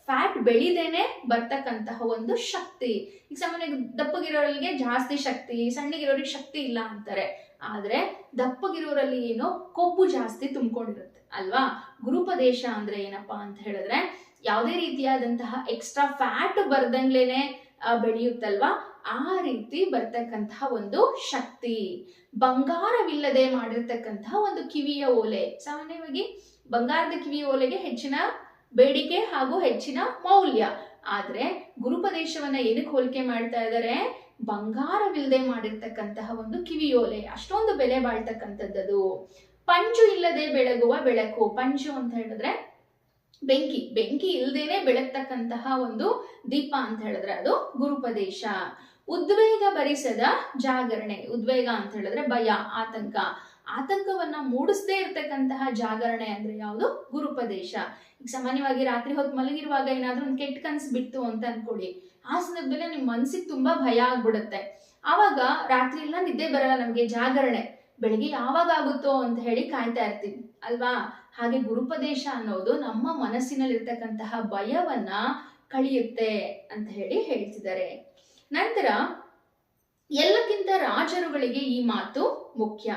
ಫ್ಯಾಟ್ ಬೆಳಿದೇನೆ ಬರ್ತಕ್ಕಂತಹ ಒಂದು ಶಕ್ತಿ. ಈಗ ಸಾಮಾನ್ಯ ದಪ್ಪಗಿರೋರಿಗೆ ಜಾಸ್ತಿ ಶಕ್ತಿ, ಸಣ್ಣಗಿರೋರಿಗೆ ಶಕ್ತಿ ಇಲ್ಲ ಅಂತಾರೆ. ಆದ್ರೆ ದಪ್ಪಗಿರೋರಲ್ಲಿ ಏನು? ಕೊಬ್ಬು ಜಾಸ್ತಿ ತುಂಬಿಕೊಂಡಿರುತ್ತೆ, ಅಲ್ವಾ? ಗುರುಪದೇಶ ಅಂದ್ರೆ ಏನಪ್ಪಾ ಅಂತ ಹೇಳಿದ್ರೆ ಯಾವುದೇ ರೀತಿಯಾದಂತಹ ಎಕ್ಸ್ಟ್ರಾ ಫ್ಯಾಟ್ ಬರ್ದಂಗ್ಲೇನೆ ಬೆಳೆಯುತ್ತಲ್ವಾ? ಆ ರೀತಿ ಬರ್ತಕ್ಕಂತಹ ಒಂದು ಶಕ್ತಿ. ಬಂಗಾರವಿಲ್ಲದೆ ಮಾಡಿರ್ತಕ್ಕಂತಹ ಒಂದು ಕಿವಿಯ ಓಲೆ. ಸಾಮಾನ್ಯವಾಗಿ ಬಂಗಾರದ ಕಿವಿಯ ಓಲೆಗೆ ಹೆಚ್ಚಿನ ಬೇಡಿಕೆ ಹಾಗೂ ಹೆಚ್ಚಿನ ಮೌಲ್ಯ. ಆದ್ರೆ ಗುರುಪದೇಶವನ್ನ ಏನಕ್ಕೆ ಹೋಲಿಕೆ ಮಾಡ್ತಾ ಇದ್ದಾರೆ? ಬಂಗಾರವಿಲ್ಲದೆ ಮಾಡಿರ್ತಕ್ಕಂತಹ ಒಂದು ಕಿವಿಯೋಲೆ ಅಷ್ಟೊಂದು ಬೆಲೆ ಬಾಳ್ತಕ್ಕಂಥದ್ದು ಪಂಚು ಇಲ್ಲದೆ ಬೆಳಗುವ ಬೆಳಕು. ಪಂಚು ಅಂತ ಹೇಳಿದ್ರೆ ಬೆಂಕಿ. ಬೆಂಕಿ ಇಲ್ಲದೇನೆ ಬೆಳಗ್ತಕ್ಕಂತಹ ಒಂದು ದೀಪ ಅಂತ ಹೇಳಿದ್ರೆ ಅದು ಗುರುಪದೇಶ. ಉದ್ವೇಗ ಭರಿಸದ ಜಾಗರಣೆ. ಉದ್ವೇಗ ಅಂತ ಹೇಳಿದ್ರೆ ಭಯ, ಆತಂಕ. ಆತಂಕವನ್ನ ಮೂಡಿಸದೇ ಇರ್ತಕ್ಕಂತಹ ಜಾಗರಣೆ ಅಂದ್ರೆ ಯಾವುದು? ಗುರುಪದೇಶ. ಈಗ ಸಾಮಾನ್ಯವಾಗಿ ರಾತ್ರಿ ಹೊತ್ತು ಮಲಗಿರುವಾಗ ಏನಾದ್ರೂ ಒಂದು ಕೆಟ್ಟ ಕನಸು ಬಿತ್ತು ಅಂತ ಅನ್ಕೊಳ್ಳಿ. ಆ ಸಂದರ್ಭದಲ್ಲಿ ನಿಮ್ ಮನ್ಸಿಗೆ ತುಂಬಾ ಭಯ ಆಗ್ಬಿಡುತ್ತೆ. ಆವಾಗ ರಾತ್ರಿ ಎಲ್ಲ ನಿದ್ದೆ ಬರಲ್ಲ ನಮ್ಗೆ ಜಾಗರಣೆ. ಬೆಳಿಗ್ಗೆ ಯಾವಾಗ ಆಗುತ್ತೋ ಅಂತ ಹೇಳಿ ಕಾಯ್ತಾ ಇರ್ತೀವಿ, ಅಲ್ವಾ? ಹಾಗೆ ಗುರುಪದೇಶ ಅನ್ನೋದು ನಮ್ಮ ಮನಸ್ಸಿನಲ್ಲಿರ್ತಕ್ಕಂತಹ ಭಯವನ್ನ ಕಳಿಯುತ್ತೆ ಅಂತ ಹೇಳಿ ಹೇಳ್ತಿದ್ದಾರೆ. ನಂತರ ಎಲ್ಲಕ್ಕಿಂತ ರಾಜರುಗಳಿಗೆ ಈ ಮಾತು ಮುಖ್ಯ.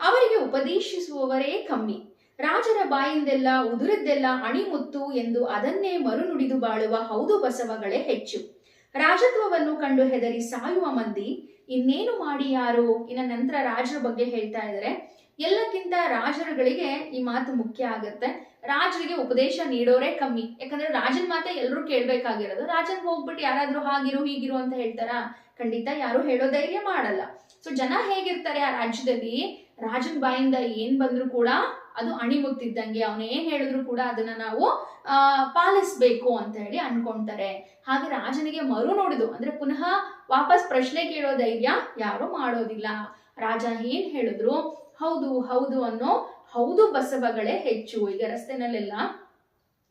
ಅವರಿಗೆ ಉಪದೇಶಿಸುವವರೇ ಕಮ್ಮಿ. ರಾಜರ ಬಾಯಿಂದೆಲ್ಲ ಉದುರದ್ದೆಲ್ಲ ಅಣಿಮುತ್ತು ಎಂದು ಅದನ್ನೇ ಮರುನುಡಿದು ಬಾಳುವ ಹೌದು ಬಸವಗಳೇ ಹೆಚ್ಚು. ರಾಜತ್ವವನ್ನು ಕಂಡು ಹೆದರಿ ಸಾಯುವ ಮಂದಿ, ಇನ್ನೇನು ಮಾಡಿ ಯಾರು? ಇನ್ನ ನಂತರ ರಾಜರ ಬಗ್ಗೆ ಹೇಳ್ತಾ ಇದ್ದಾರೆ ಎಲ್ಲಕ್ಕಿಂತ ರಾಜರುಗಳಿಗೆ ಈ ಮಾತು ಮುಖ್ಯ ಆಗತ್ತೆ. ರಾಜರಿಗೆ ಉಪದೇಶ ನೀಡೋರೇ ಕಮ್ಮಿ. ಯಾಕಂದ್ರೆ ರಾಜನ ಮಾತೆ ಎಲ್ಲರೂ ಕೇಳ್ಬೇಕಾಗಿರೋದು. ರಾಜನ್ ಹೋಗ್ಬಿಟ್ಟು ಯಾರಾದ್ರೂ ಹಾಗಿರು ಹೀಗಿರು ಅಂತ ಹೇಳ್ತಾರ? ಖಂಡಿತ ಯಾರು ಹೇಳೋ ಧೈರ್ಯ ಮಾಡಲ್ಲ. ಸೊ ಜನ ಹೇಗಿರ್ತಾರೆ ಆ ರಾಜ್ಯದಲ್ಲಿ? ರಾಜನ ಬಾಯಿಂದ ಏನ್ ಬಂದ್ರು ಕೂಡ ಅದು ಅಣಿಮುತ್ತಿದ್ದಂಗೆ ಅವನು ಏನ್ ಹೇಳಿದ್ರು ಕೂಡ ಅದನ್ನ ನಾವು, ಆ, ಪಾಲಿಸ್ಬೇಕು ಅಂತ ಹೇಳಿ ಅನ್ಕೊಂತಾರೆ. ಹಾಗೆ ರಾಜನಿಗೆ ಮರು ನೋಡಿದು ಅಂದ್ರೆ ಪುನಃ ವಾಪಸ್ ಪ್ರಶ್ನೆ ಕೇಳೋ ಧೈರ್ಯ ಯಾರು ಮಾಡೋದಿಲ್ಲ. ರಾಜ ಏನ್ ಹೇಳಿದ್ರು? ಹೌದು ಹೌದು ಅನ್ನೋ, ಹೌದು ಬಸವಗಳೇ ಹೆಚ್ಚು. ಈಗ ರಸ್ತೆನಲ್ಲೆಲ್ಲ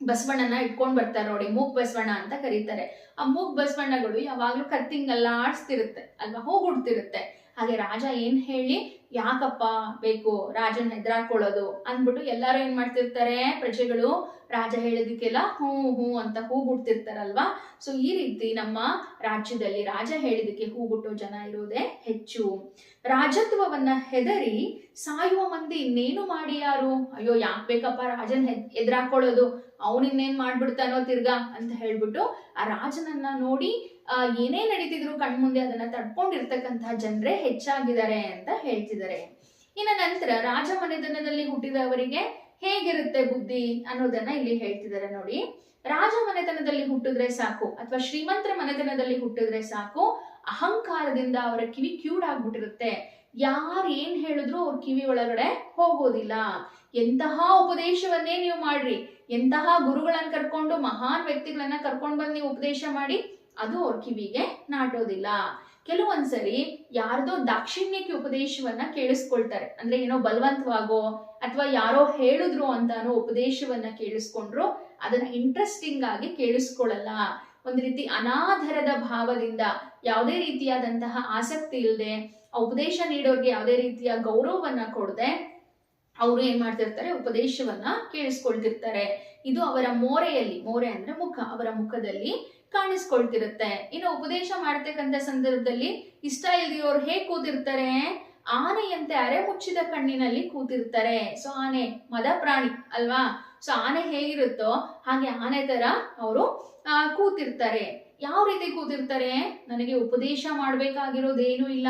ಬಸವಣ್ಣನ ಇಟ್ಕೊಂಡ್ ಬರ್ತಾರೆ ನೋಡಿ ಮೂಗ್ ಬಸವಣ್ಣ ಅಂತ ಕರೀತಾರೆ. ಆ ಮೂಗ್ ಬಸವಣ್ಣಗಳು ಯಾವಾಗ್ಲೂ ಕತ್ತಿಂಗಲ್ಲ ಆಡ್ಸ್ತಿರುತ್ತೆ ಅಲ್ವಾ? ಹೋಗುಡ್ತಿರುತ್ತೆ ಹಾಗೆ ರಾಜ ಏನ್ ಹೇಳಿ ಯಾಕಪ್ಪ ಬೇಕು ರಾಜನ್ ಹೆದರಾಕೊಳ್ಳೋದು ಅಂದ್ಬಿಟ್ಟು ಎಲ್ಲರೂ ಏನ್ ಮಾಡ್ತಿರ್ತಾರೆ ಪ್ರಜೆಗಳು, ರಾಜ ಹೇಳಿದಕ್ಕೆಲ್ಲ ಹ್ಞೂ ಹ್ಞೂ ಅಂತ ಹೂಗುಡ್ತಿರ್ತಾರಲ್ವಾ ಸೊ ಈ ರೀತಿ ನಮ್ಮ ರಾಜ್ಯದಲ್ಲಿ ರಾಜ ಹೇಳಿದಕ್ಕೆ ಹೂಗುಟ್ಟೋ ಜನ ಇರೋದೇ ಹೆಚ್ಚು. ರಾಜತ್ವವನ್ನ ಹೆದರಿ ಸಾಯುವ ಮಂದಿ ಇನ್ನೇನು ಮಾಡಿ ಯಾರು? ಅಯ್ಯೋ, ಯಾಕೆ ಬೇಕಪ್ಪ ರಾಜನ್ ಎದುರಾಕೊಳ್ಳೋದು ಅವನಿನ್ನೇನ್ ಮಾಡ್ಬಿಡ್ತಾನೋ ತಿರ್ಗಾ ಅಂತ ಹೇಳ್ಬಿಟ್ಟು ಆ ರಾಜನನ್ನ ನೋಡಿ ಏನೇ ನಡೀತಿದ್ರು ಕಣ್ಮುಂದೆ ಅದನ್ನ ತಡ್ಕೊಂಡಿರ್ತಕ್ಕಂತಹ ಜನರೇ ಹೆಚ್ಚಾಗಿದ್ದಾರೆ ಅಂತ ಹೇಳ್ತಿದ್ದಾರೆ. ಇನ್ನು ನಂತರ ರಾಜ ಮನೆತನದಲ್ಲಿ ಹುಟ್ಟಿದವರಿಗೆ ಹೇಗಿರುತ್ತೆ ಬುದ್ಧಿ ಅನ್ನೋದನ್ನ ಇಲ್ಲಿ ಹೇಳ್ತಿದ್ದಾರೆ ನೋಡಿ. ರಾಜ ಮನೆತನದಲ್ಲಿ ಹುಟ್ಟಿದ್ರೆ ಸಾಕು ಅಥವಾ ಶ್ರೀಮಂತರ ಮನೆತನದಲ್ಲಿ ಹುಟ್ಟಿದ್ರೆ ಸಾಕು, ಅಹಂಕಾರದಿಂದ ಅವರ ಕಿವಿ ಕ್ಯೂಡ್ ಆಗ್ಬಿಟ್ಟಿರುತ್ತೆ ಯಾರು ಏನ್ ಹೇಳಿದ್ರು ಅವ್ರ ಕಿವಿ ಒಳಗಡೆ ಹೋಗೋದಿಲ್ಲ. ಎಂತಹ ಉಪದೇಶವನ್ನೇ ನೀವು ಮಾಡ್ರಿ. ಎಂತಹ ಗುರುಗಳನ್ನ ಕರ್ಕೊಂಡು, ಮಹಾನ್ ವ್ಯಕ್ತಿಗಳನ್ನ ಕರ್ಕೊಂಡು ಬಂದು ನೀವು ಉಪದೇಶ ಮಾಡಿ ಅದು ಅವ್ರ ಕಿವಿಗೆ ನಾಟೋದಿಲ್ಲ. ಕೆಲವೊಂದ್ಸರಿ ಯಾರ್ದೋ ದಾಕ್ಷಿಣ್ಯಕ್ಕೆ ಉಪದೇಶವನ್ನ ಕೇಳಿಸ್ಕೊಳ್ತಾರೆ. ಅಂದ್ರೆ ಏನೋ ಬಲವಂತವಾಗೋ ಅಥವಾ ಯಾರೋ ಹೇಳಿದ್ರು ಅಂತಾನೋ ಉಪದೇಶವನ್ನ ಕೇಳಿಸ್ಕೊಂಡ್ರು, ಅದನ್ನ ಇಂಟ್ರೆಸ್ಟಿಂಗ್ ಆಗಿ ಕೇಳಿಸ್ಕೊಳ್ಳಲ್ಲ ಒಂದು ರೀತಿ ಅನಾಧರದ ಭಾವದಿಂದ ಯಾವುದೇ ರೀತಿಯಾದಂತಹ ಆಸಕ್ತಿ ಇಲ್ಲದೆ ಉಪದೇಶ ನೀಡೋರ್ಗೆ ಯಾವುದೇ ರೀತಿಯ ಗೌರವವನ್ನ ಕೊಡದೆ, ಅವರು ಏನ್ ಮಾಡ್ತಿರ್ತಾರೆ, ಉಪದೇಶವನ್ನ ಕೇಳಿಸ್ಕೊಳ್ತಿರ್ತಾರೆ. ಇದು ಅವರ ಮೋರೆಯಲ್ಲಿ, ಮೋರೆ ಅಂದ್ರೆ ಮುಖ, ಅವರ ಮುಖದಲ್ಲಿ ಕಾಣಿಸ್ಕೊಳ್ತಿರುತ್ತೆ. ಇನ್ನು ಉಪದೇಶ ಮಾಡ್ತಕ್ಕಂಥ ಸಂದರ್ಭದಲ್ಲಿ ಇಷ್ಟ ಇಲ್ದಿರೋರು ಹೇಗೆ ಕೂತಿರ್ತಾರೆ? ಆನೆಯಂತೆ ಅರೆ ಮುಚ್ಚಿದ ಕಣ್ಣಿನಲ್ಲಿ ಕೂತಿರ್ತಾರೆ. ಸೊ, ಆನೆ ಮದ ಪ್ರಾಣಿ ಅಲ್ವಾ? ಸೊ, ಆನೆ ಹೇಗಿರುತ್ತೋ ಹಾಗೆ ಆನೆ ತರ ಅವರು ಕೂತಿರ್ತಾರೆ. ಯಾವ ರೀತಿ ಕೂತಿರ್ತಾರೆ? ನನಗೆ ಉಪದೇಶ ಮಾಡ್ಬೇಕಾಗಿರೋದೇನು ಇಲ್ಲ.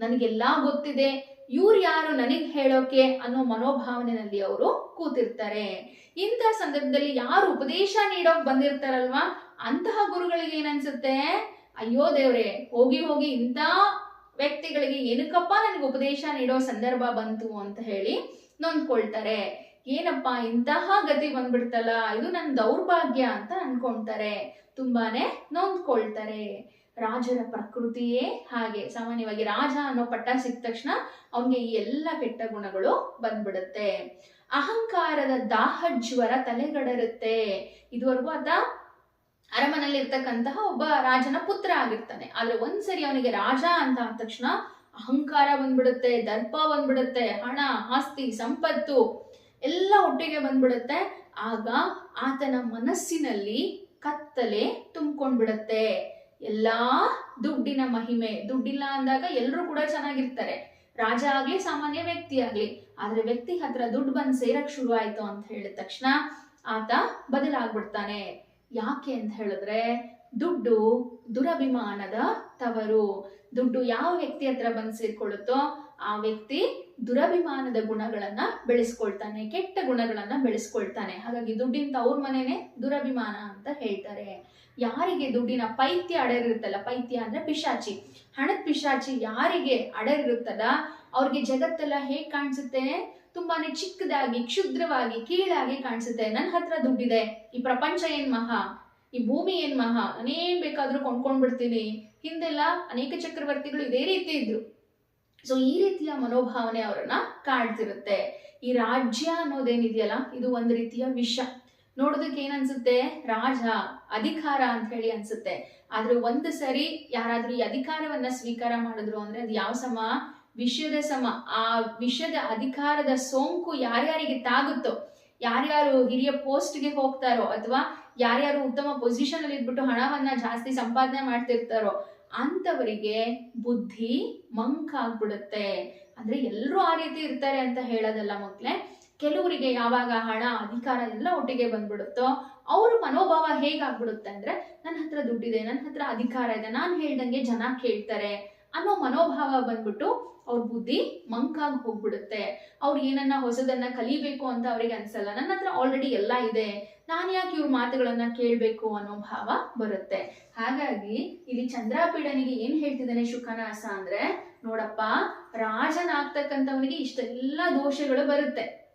ನನಗೆಲ್ಲಾ ಗೊತ್ತಿದೆ. ಇವ್ರು ಯಾರು ನನಗೆ ಹೇಳೋಕೆ ಅನ್ನೋ ಮನೋಭಾವನೆಯಲ್ಲಿ ಅವರು ಕೂತಿರ್ತಾರೆ. ಇಂಥ ಸಂದರ್ಭದಲ್ಲಿ ಯಾರು ಉಪದೇಶ ನೀಡೋಕ್ ಬಂದಿರ್ತಾರಲ್ವಾ? ಅಂತಹ ಗುರುಗಳಿಗೆ ಏನನ್ಸುತ್ತೆ ಅಯ್ಯೋ ದೇವ್ರೆ, ಹೋಗಿ ಹೋಗಿ ಇಂಥ ವ್ಯಕ್ತಿಗಳಿಗೆ ಏನಕ್ಕಪ್ಪ ನನಗೆ ಉಪದೇಶ ನೀಡೋ ಸಂದರ್ಭ ಬಂತು ಅಂತ ಹೇಳಿ ನೊಂದ್ಕೊಳ್ತಾರೆ. ಏನಪ್ಪ, ಇಂತಹ ಗತಿ ಬಂದ್ಬಿಡ್ತಲ್ಲ, ಇದು ನನ್ನ ದೌರ್ಭಾಗ್ಯ ಅಂತ ಅನ್ಕೊಂತಾರೆ ತುಂಬಾನೇ ನೊಂದ್ಕೊಳ್ತಾರೆ. ರಾಜರ ಪ್ರಕೃತಿಯೇ ಹಾಗೆ, ಸಾಮಾನ್ಯವಾಗಿ ರಾಜ ಅನ್ನೋ ಪಟ್ಟ ಸಿಕ್ಕ ತಕ್ಷಣ ಅವನಿಗೆ ಈ ಎಲ್ಲ ಕೆಟ್ಟ ಗುಣಗಳು ಬಂದ್ಬಿಡುತ್ತೆ. ಅಹಂಕಾರದ ದಾಹ ಜ್ವರ ತಲೆಗಡರುತ್ತೆ. ಇದುವರೆಗೂ ಆತ ಅರಮನೆಯಲ್ಲಿ ಇರ್ತಕ್ಕಂತಹ ಒಬ್ಬ ರಾಜನ ಪುತ್ರ ಆಗಿರ್ತಾನೆ. ಆದ್ರೆ ಒಂದ್ಸರಿ ಅವನಿಗೆ ರಾಜ ಅಂತ ಅಂದ ತಕ್ಷಣ ಅಹಂಕಾರ ಬಂದ್ಬಿಡುತ್ತೆ, ದರ್ಪ ಬಂದ್ಬಿಡುತ್ತೆ, ಹಣ, ಆಸ್ತಿ, ಸಂಪತ್ತು ಎಲ್ಲ ಒಟ್ಟಿಗೆ ಬಂದ್ಬಿಡುತ್ತೆ. ಆಗ ಆತನ ಮನಸ್ಸಿನಲ್ಲಿ ಕತ್ತಲೆ ತುಂಬ್ಕೊಂಡ್ಬಿಡತ್ತೆ. ಎಲ್ಲಾ ದುಡ್ಡಿನ ಮಹಿಮೆ, ದುಡ್ಡಿಲ್ಲ ಅಂದಾಗ ಎಲ್ಲರೂ ಕೂಡ ಚೆನ್ನಾಗಿರ್ತಾರೆ. ರಾಜ ಆಗ್ಲಿ, ಸಾಮಾನ್ಯ ವ್ಯಕ್ತಿ ಆಗ್ಲಿ, ಆದ್ರೆ ವ್ಯಕ್ತಿ ಹತ್ರ ದುಡ್ಡು ಬಂದ್ ಸೇರಕ್ ಶುರು ಆಯ್ತು ಅಂತ ಹೇಳಿದ ತಕ್ಷಣ ಆತ ಬದಲಾಗ್ಬಿಡ್ತಾನೆ. ಯಾಕೆ ಅಂತ ಹೇಳಿದ್ರೆ ದುಡ್ಡು ದುರಭಿಮಾನದ ತವರು. ದುಡ್ಡು ಯಾವ ವ್ಯಕ್ತಿ ಹತ್ರ ಬಂದು ಸೇರ್ಕೊಳ್ಳುತ್ತೋ ಆ ವ್ಯಕ್ತಿ ದುರಭಿಮಾನದ ಗುಣಗಳನ್ನ ಬೆಳೆಸ್ಕೊಳ್ತಾನೆ, ಕೆಟ್ಟ ಗುಣಗಳನ್ನ ಬೆಳೆಸ್ಕೊಳ್ತಾನೆ. ಹಾಗಾಗಿ ದುಡ್ಡಿನ ತವ್ರ ಮನೇನೆ ದುರಭಿಮಾನ ಅಂತ ಹೇಳ್ತಾರೆ. ಯಾರಿಗೆ ದುಡ್ಡಿನ ಪೈತ್ಯ ಅಡರಿರುತ್ತಲ್ಲ, ಪೈತ್ಯ ಅಂದ್ರೆ ಪಿಶಾಚಿ. ಹಣದ ಪಿಶಾಚಿ ಯಾರಿಗೆ ಅಡರಿರುತ್ತಲ್ಲ, ಅವ್ರಿಗೆ ಜಗತ್ತೆಲ್ಲ ಹೇಗ್ ಕಾಣಿಸುತ್ತೆ? ತುಂಬಾನೇ ಚಿಕ್ಕದಾಗಿ, ಕ್ಷುದ್ರವಾಗಿ, ಕೀಳಾಗಿ ಕಾಣಿಸುತ್ತೆ. ನನ್ನ ಹತ್ರ ದುಡ್ಡಿದೆ. ಈ ಪ್ರಪಂಚ ಏನ್ ಮಹಾ? ಈ ಭೂಮಿ ಏನ್ ಮಹಾ? ನಾನೇನ್ ಬೇಕಾದ್ರೂ ಕೊಂಡ್ಕೊಂಡ್ಬಿಡ್ತೀನಿ. ಹಿಂದೆಲ್ಲ ಅನೇಕ ಚಕ್ರವರ್ತಿಗಳು ಇದೇ ರೀತಿ ಇದ್ರು. ಸೊ ಈ ರೀತಿಯ ಮನೋಭಾವನೆ ಅವರನ್ನ ಕಾಡ್ತಿರುತ್ತೆ ಈ ರಾಜ್ಯ ಅನ್ನೋದೇನಿದೆಯಲ್ಲ, ಇದು ಒಂದು ರೀತಿಯ ವಿಷ. ನೋಡೋದಕ್ಕೆ ಏನ್ ಅನ್ಸುತ್ತೆ? ರಾಜ, ಅಧಿಕಾರ ಅಂತ ಹೇಳಿ ಅನ್ಸುತ್ತೆ. ಆದ್ರೆ ಒಂದು ಸರಿ ಯಾರಾದ್ರೂ ಈ ಅಧಿಕಾರವನ್ನ ಸ್ವೀಕಾರ ಮಾಡಿದ್ರು ಅಂದ್ರೆ ಅದು ಯಾವ ಸಮ? ವಿಷಯದ ಸಮ, ಆ ವಿಷಯದ ಅಧಿಕಾರದ ಸೋಂಕು ಯಾರ್ಯಾರಿಗೆ ತಾಗುತ್ತೋ, ಯಾರ್ಯಾರು ಹಿರಿಯ ಪೋಸ್ಟ್ಗೆ ಹೋಗ್ತಾರೋ ಅಥವಾ ಯಾರ್ಯಾರು ಉತ್ತಮ ಪೊಸಿಷನ್ ಅಲ್ಲಿ ಇದ್ಬಿಟ್ಟು ಹಣವನ್ನ ಜಾಸ್ತಿ ಸಂಪಾದನೆ ಮಾಡ್ತಿರ್ತಾರೋ ಅಂತವರಿಗೆ ಬುದ್ಧಿ ಮಂಕಾಗ್ಬಿಡುತ್ತೆ ಅಂದ್ರೆ ಎಲ್ಲರೂ ಆ ರೀತಿ ಇರ್ತಾರೆ ಅಂತ ಹೇಳೋದಲ್ಲ ಮಕ್ಕಳೇ ಕೆಲವರಿಗೆ ಯಾವಾಗ ಹಣ, ಅಧಿಕಾರ ಎಲ್ಲ ಒಟ್ಟಿಗೆ ಬಂದ್ಬಿಡುತ್ತೋ, ಅವ್ರ ಮನೋಭಾವ ಹೇಗಾಗ್ಬಿಡುತ್ತೆ ಅಂದ್ರೆ ನನ್ನ ಹತ್ರ ದುಡ್ಡಿದೆ ನನ್ನ ಹತ್ರ ಅಧಿಕಾರ ಇದೆ, ನಾನು ಹೇಳ್ದಂಗೆ ಜನ ಕೇಳ್ತಾರೆ. ಅನ್ನೋ ಮನೋಭಾವ ಬಂದ್ಬಿಟ್ಟು ಅವ್ರ ಬುದ್ಧಿ ಮಂಕಾಗಿ ಹೋಗ್ಬಿಡುತ್ತೆ. ಅವ್ರು ಏನನ್ನ ಹೊಸದನ್ನ ಕಲಿಬೇಕು ಅಂತ ಅವ್ರಿಗೆ ಅನ್ಸಲ್ಲ. ನನ್ನ ಹತ್ರ ಆಲ್ರೆಡಿ ಎಲ್ಲ ಇದೆ. ನಾನು ಯಾಕೆ ಇವ್ರ ಮಾತುಗಳನ್ನ ಕೇಳಬೇಕು ಅನ್ನೋ ಭಾವ ಬರುತ್ತೆ. ಹಾಗಾಗಿ ಇಲ್ಲಿ ಚಂದ್ರಾಪೀಡನಿಗೆ ಏನ್ ಹೇಳ್ತಿದ್ದಾನೆ ಶುಕನಾಸ ಅಂದ್ರೆ, ನೋಡಪ್ಪ ರಾಜನಾಗ್ತಕ್ಕಂಥವನಿಗೆ ಇಷ್ಟೆಲ್ಲ ದೋಷಗಳು ಬರುತ್ತೆ.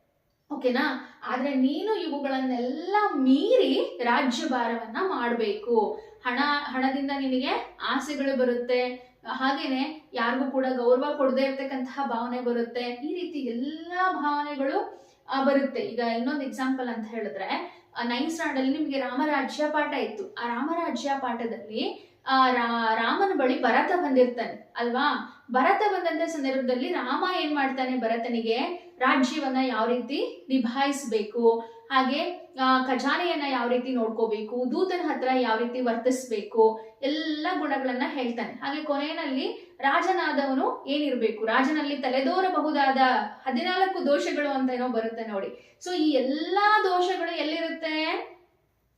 ಓಕೆನಾ? ಆದ್ರೆ ನೀನು ಇವುಗಳನ್ನೆಲ್ಲ ಮೀರಿ ರಾಜ್ಯಭಾರವನ್ನ ಮಾಡಬೇಕು. ಹಣ, ಹಣದಿಂದ ನಿನಗೆ ಆಸೆಗಳು ಬರುತ್ತೆ. ಹಾಗೇನೆ ಯಾರಿಗೂ ಕೂಡ ಗೌರವ ಕೊಡದೇ ಇರ್ತಕ್ಕಂತಹ ಭಾವನೆ ಬರುತ್ತೆ. ಈ ರೀತಿ ಎಲ್ಲಾ ಭಾವನೆಗಳು ಬರುತ್ತೆ. ಈಗ ಇನ್ನೊಂದು ಎಕ್ಸಾಂಪಲ್ ಅಂತ ಹೇಳಿದ್ರೆ ನೈನ್ ಸ್ಟ್ಯಾಂಡರ್ಡ್ ಅಲ್ಲಿ ನಿಮ್ಗೆ ರಾಮರಾಜ್ಯ ಪಾಠ ಇತ್ತು. ಆ ರಾಮರಾಜ್ಯ ಪಾಠದಲ್ಲಿ, ಆ ರಾಮನ ಬಳಿ ಭರತ ಬಂದಿರ್ತಾನೆ, ಅಲ್ವಾ? ಭರತ ಬಂದಂತ ಸಂದರ್ಭದಲ್ಲಿ ರಾಮ ಏನ್ ಮಾಡ್ತಾನೆ ಭರತನಿಗೆ? ರಾಜ್ಯವನ್ನ ಯಾವ ರೀತಿ ನಿಭಾಯಿಸ್ಬೇಕು? ಹಾಗೆ ಖಜಾನೆಯನ್ನ ಯಾವ ರೀತಿ ನೋಡ್ಕೋಬೇಕು, ದೂತನ ಹತ್ರ ಯಾವ ರೀತಿ ವರ್ತಿಸ್ಬೇಕು, ಎಲ್ಲ ಗುಣಗಳನ್ನ ಹೇಳ್ತಾನೆ. ಹಾಗೆ ಕೊನೆಯಲ್ಲಿ ರಾಜನಾದವನು ಏನಿರ್ಬೇಕು, ರಾಜನಲ್ಲಿ ತಲೆದೋರಬಹುದಾದ ಹದಿನಾಲ್ಕು ದೋಷಗಳು ಅಂತ ಏನೋ ಬರುತ್ತೆ ನೋಡಿ. ಸೊ ಈ ಎಲ್ಲಾ ದೋಷಗಳು ಎಲ್ಲಿರುತ್ತೆ?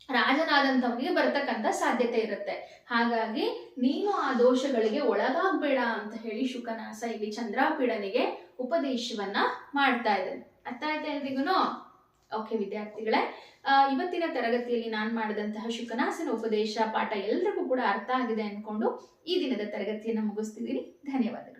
ರಾಜನಾದಂಥವನಿಗೆ ಬರ್ತಕ್ಕಂಥ ಸಾಧ್ಯತೆ ಇರುತ್ತೆ. ಹಾಗಾಗಿ ನೀನು ಆ ದೋಷಗಳಿಗೆ ಒಳಗಾಗ್ಬೇಡ ಅಂತ ಹೇಳಿ ಶುಕನಾಸ ಇಲ್ಲಿ ಚಂದ್ರಾಪೀಡನಿಗೆ ಉಪದೇಶವನ್ನ ಮಾಡ್ತಾ ಇದ್ದಾನೆ. ಅರ್ಥ ಆಯ್ತಾ ಎಲ್ರಿಗೂ ಓಕೆ, ವಿದ್ಯಾರ್ಥಿಗಳೇ ಇವತ್ತಿನ ತರಗತಿಯಲ್ಲಿ ನಾನು ಮಾಡಿದಂತಹ ಶುಕನಾಸನ ಉಪದೇಶ ಪಾಠ ಎಲ್ರಿಗೂ ಕೂಡ ಅರ್ಥ ಆಗಿದೆ ಅನ್ಕೊಂಡು ಈ ದಿನದ ತರಗತಿಯನ್ನು ಮುಗಿಸ್ತಿದ್ದೀನಿ ಧನ್ಯವಾದಗಳು.